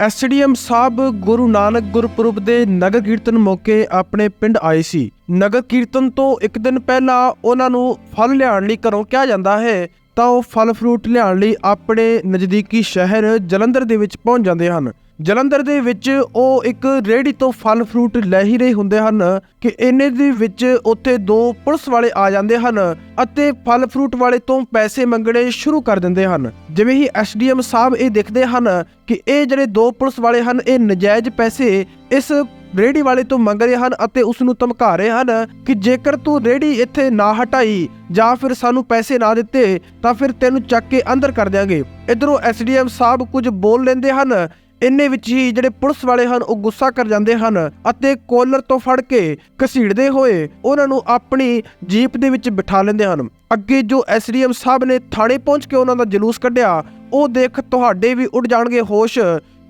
SDM ਸਾਹਿਬ ਗੁਰੂ ਨਾਨਕ ਗੁਰਪੁਰਬ ਦੇ ਨਗਰ ਕੀਰਤਨ ਮੌਕੇ ਆਪਣੇ ਪਿੰਡ ਆਏ ਸੀ। ਨਗਰ ਕੀਰਤਨ ਤੋਂ ਇੱਕ ਦਿਨ ਪਹਿਲਾਂ ਉਹਨਾਂ ਨੂੰ ਫਲ ਲਿਆਉਣ ਲਈ ਘਰੋਂ ਕਿਹਾ ਜਾਂਦਾ ਹੈ ਤਾਂ ਉਹ ਫਲ ਫਰੂਟ ਲਿਆਉਣ ਲਈ ਆਪਣੇ ਨਜ਼ਦੀਕੀ ਸ਼ਹਿਰ ਜਲੰਧਰ ਦੇ ਵਿੱਚ ਪਹੁੰਚ ਜਾਂਦੇ ਹਨ। ਜਲੰਧਰ ਦੇ ਵਿੱਚ ਉਹ ਇੱਕ ਰੇਹੜੀ ਤੋਂ ਫਲ ਫਰੂਟ ਲੈ ਹੀ ਰਹੇ ਹੁੰਦੇ ਹਨ ਕਿ ਇੰਨੇ ਦੇ ਵਿੱਚ ਉੱਥੇ ਦੋ ਪੁਲਿਸ ਵਾਲੇ ਆ ਜਾਂਦੇ ਹਨ ਅਤੇ ਫਲ ਫਰੂਟ ਵਾਲੇ ਤੋਂ ਪੈਸੇ ਮੰਗਣੇ ਸ਼ੁਰੂ ਕਰ ਦਿੰਦੇ ਹਨ। ਜਿਵੇਂ ਹੀ ਐਸਡੀਐਮ ਸਾਹਿਬ ਇਹ ਦੇਖਦੇ ਹਨ ਕਿ ਇਹ ਜਿਹੜੇ ਦੋ ਪੁਲਿਸ ਵਾਲੇ ਹਨ, ਇਹ ਨਜਾਇਜ਼ ਪੈਸੇ ਇਸ ਰੇੜੀ ਵਾਲੇ ਤੋਂ ਮੰਗ ਰਹੇ ਹਨ ਅਤੇ ਉਸ ਨੂੰ ਧਮਕਾ ਰਹੇ ਹਨ ਕਿ ਜੇਕਰ ਤੂੰ ਰੇੜੀ ਇੱਥੇ ਨਾ ਹਟਾਈ ਜਾਂ ਫਿਰ ਸਾਨੂੰ ਪੈਸੇ ਨਾ ਦਿੱਤੇ, ਤਾਂ ਫਿਰ ਤੈਨੂੰ ਚੱਕ ਕੇ ਅੰਦਰ ਕਰ ਦਿਆਂਗੇ। ਇਧਰੋਂ ਐਸਡੀਐਮ ਸਾਹਿਬ ਕੁਝ ਬੋਲ ਲੈਂਦੇ ਹਨ। ਇੰਨੇ ਵਿੱਚ ਹੀ ਜਿਹੜੇ ਪੁਲਿਸ ਵਾਲੇ ਹਨ, ਉਹ ਗੁੱਸਾ ਕਰ ਜਾਂਦੇ ਹਨ ਅਤੇ ਕੋਲਰ ਤੋਂ ਫੜ ਕੇ ਘਸੀੜਦੇ ਹੋਏ ਉਹਨਾਂ ਨੂੰ ਆਪਣੀ ਜੀਪ ਦੇ ਵਿੱਚ ਬਿਠਾ ਲੈਂਦੇ ਹਨ। ਅੱਗੇ ਜੋ ਐਸਡੀਐਮ ਸਾਹਿਬ ਨੇ ਥਾਣੇ ਪਹੁੰਚ ਕੇ ਉਹਨਾਂ ਦਾ ਜਲੂਸ ਕੱਢਿਆ, ਉਹ ਦੇਖ ਤੁਹਾਡੇ ਵੀ ਉੱਡ ਜਾਣਗੇ ਹੋਸ਼।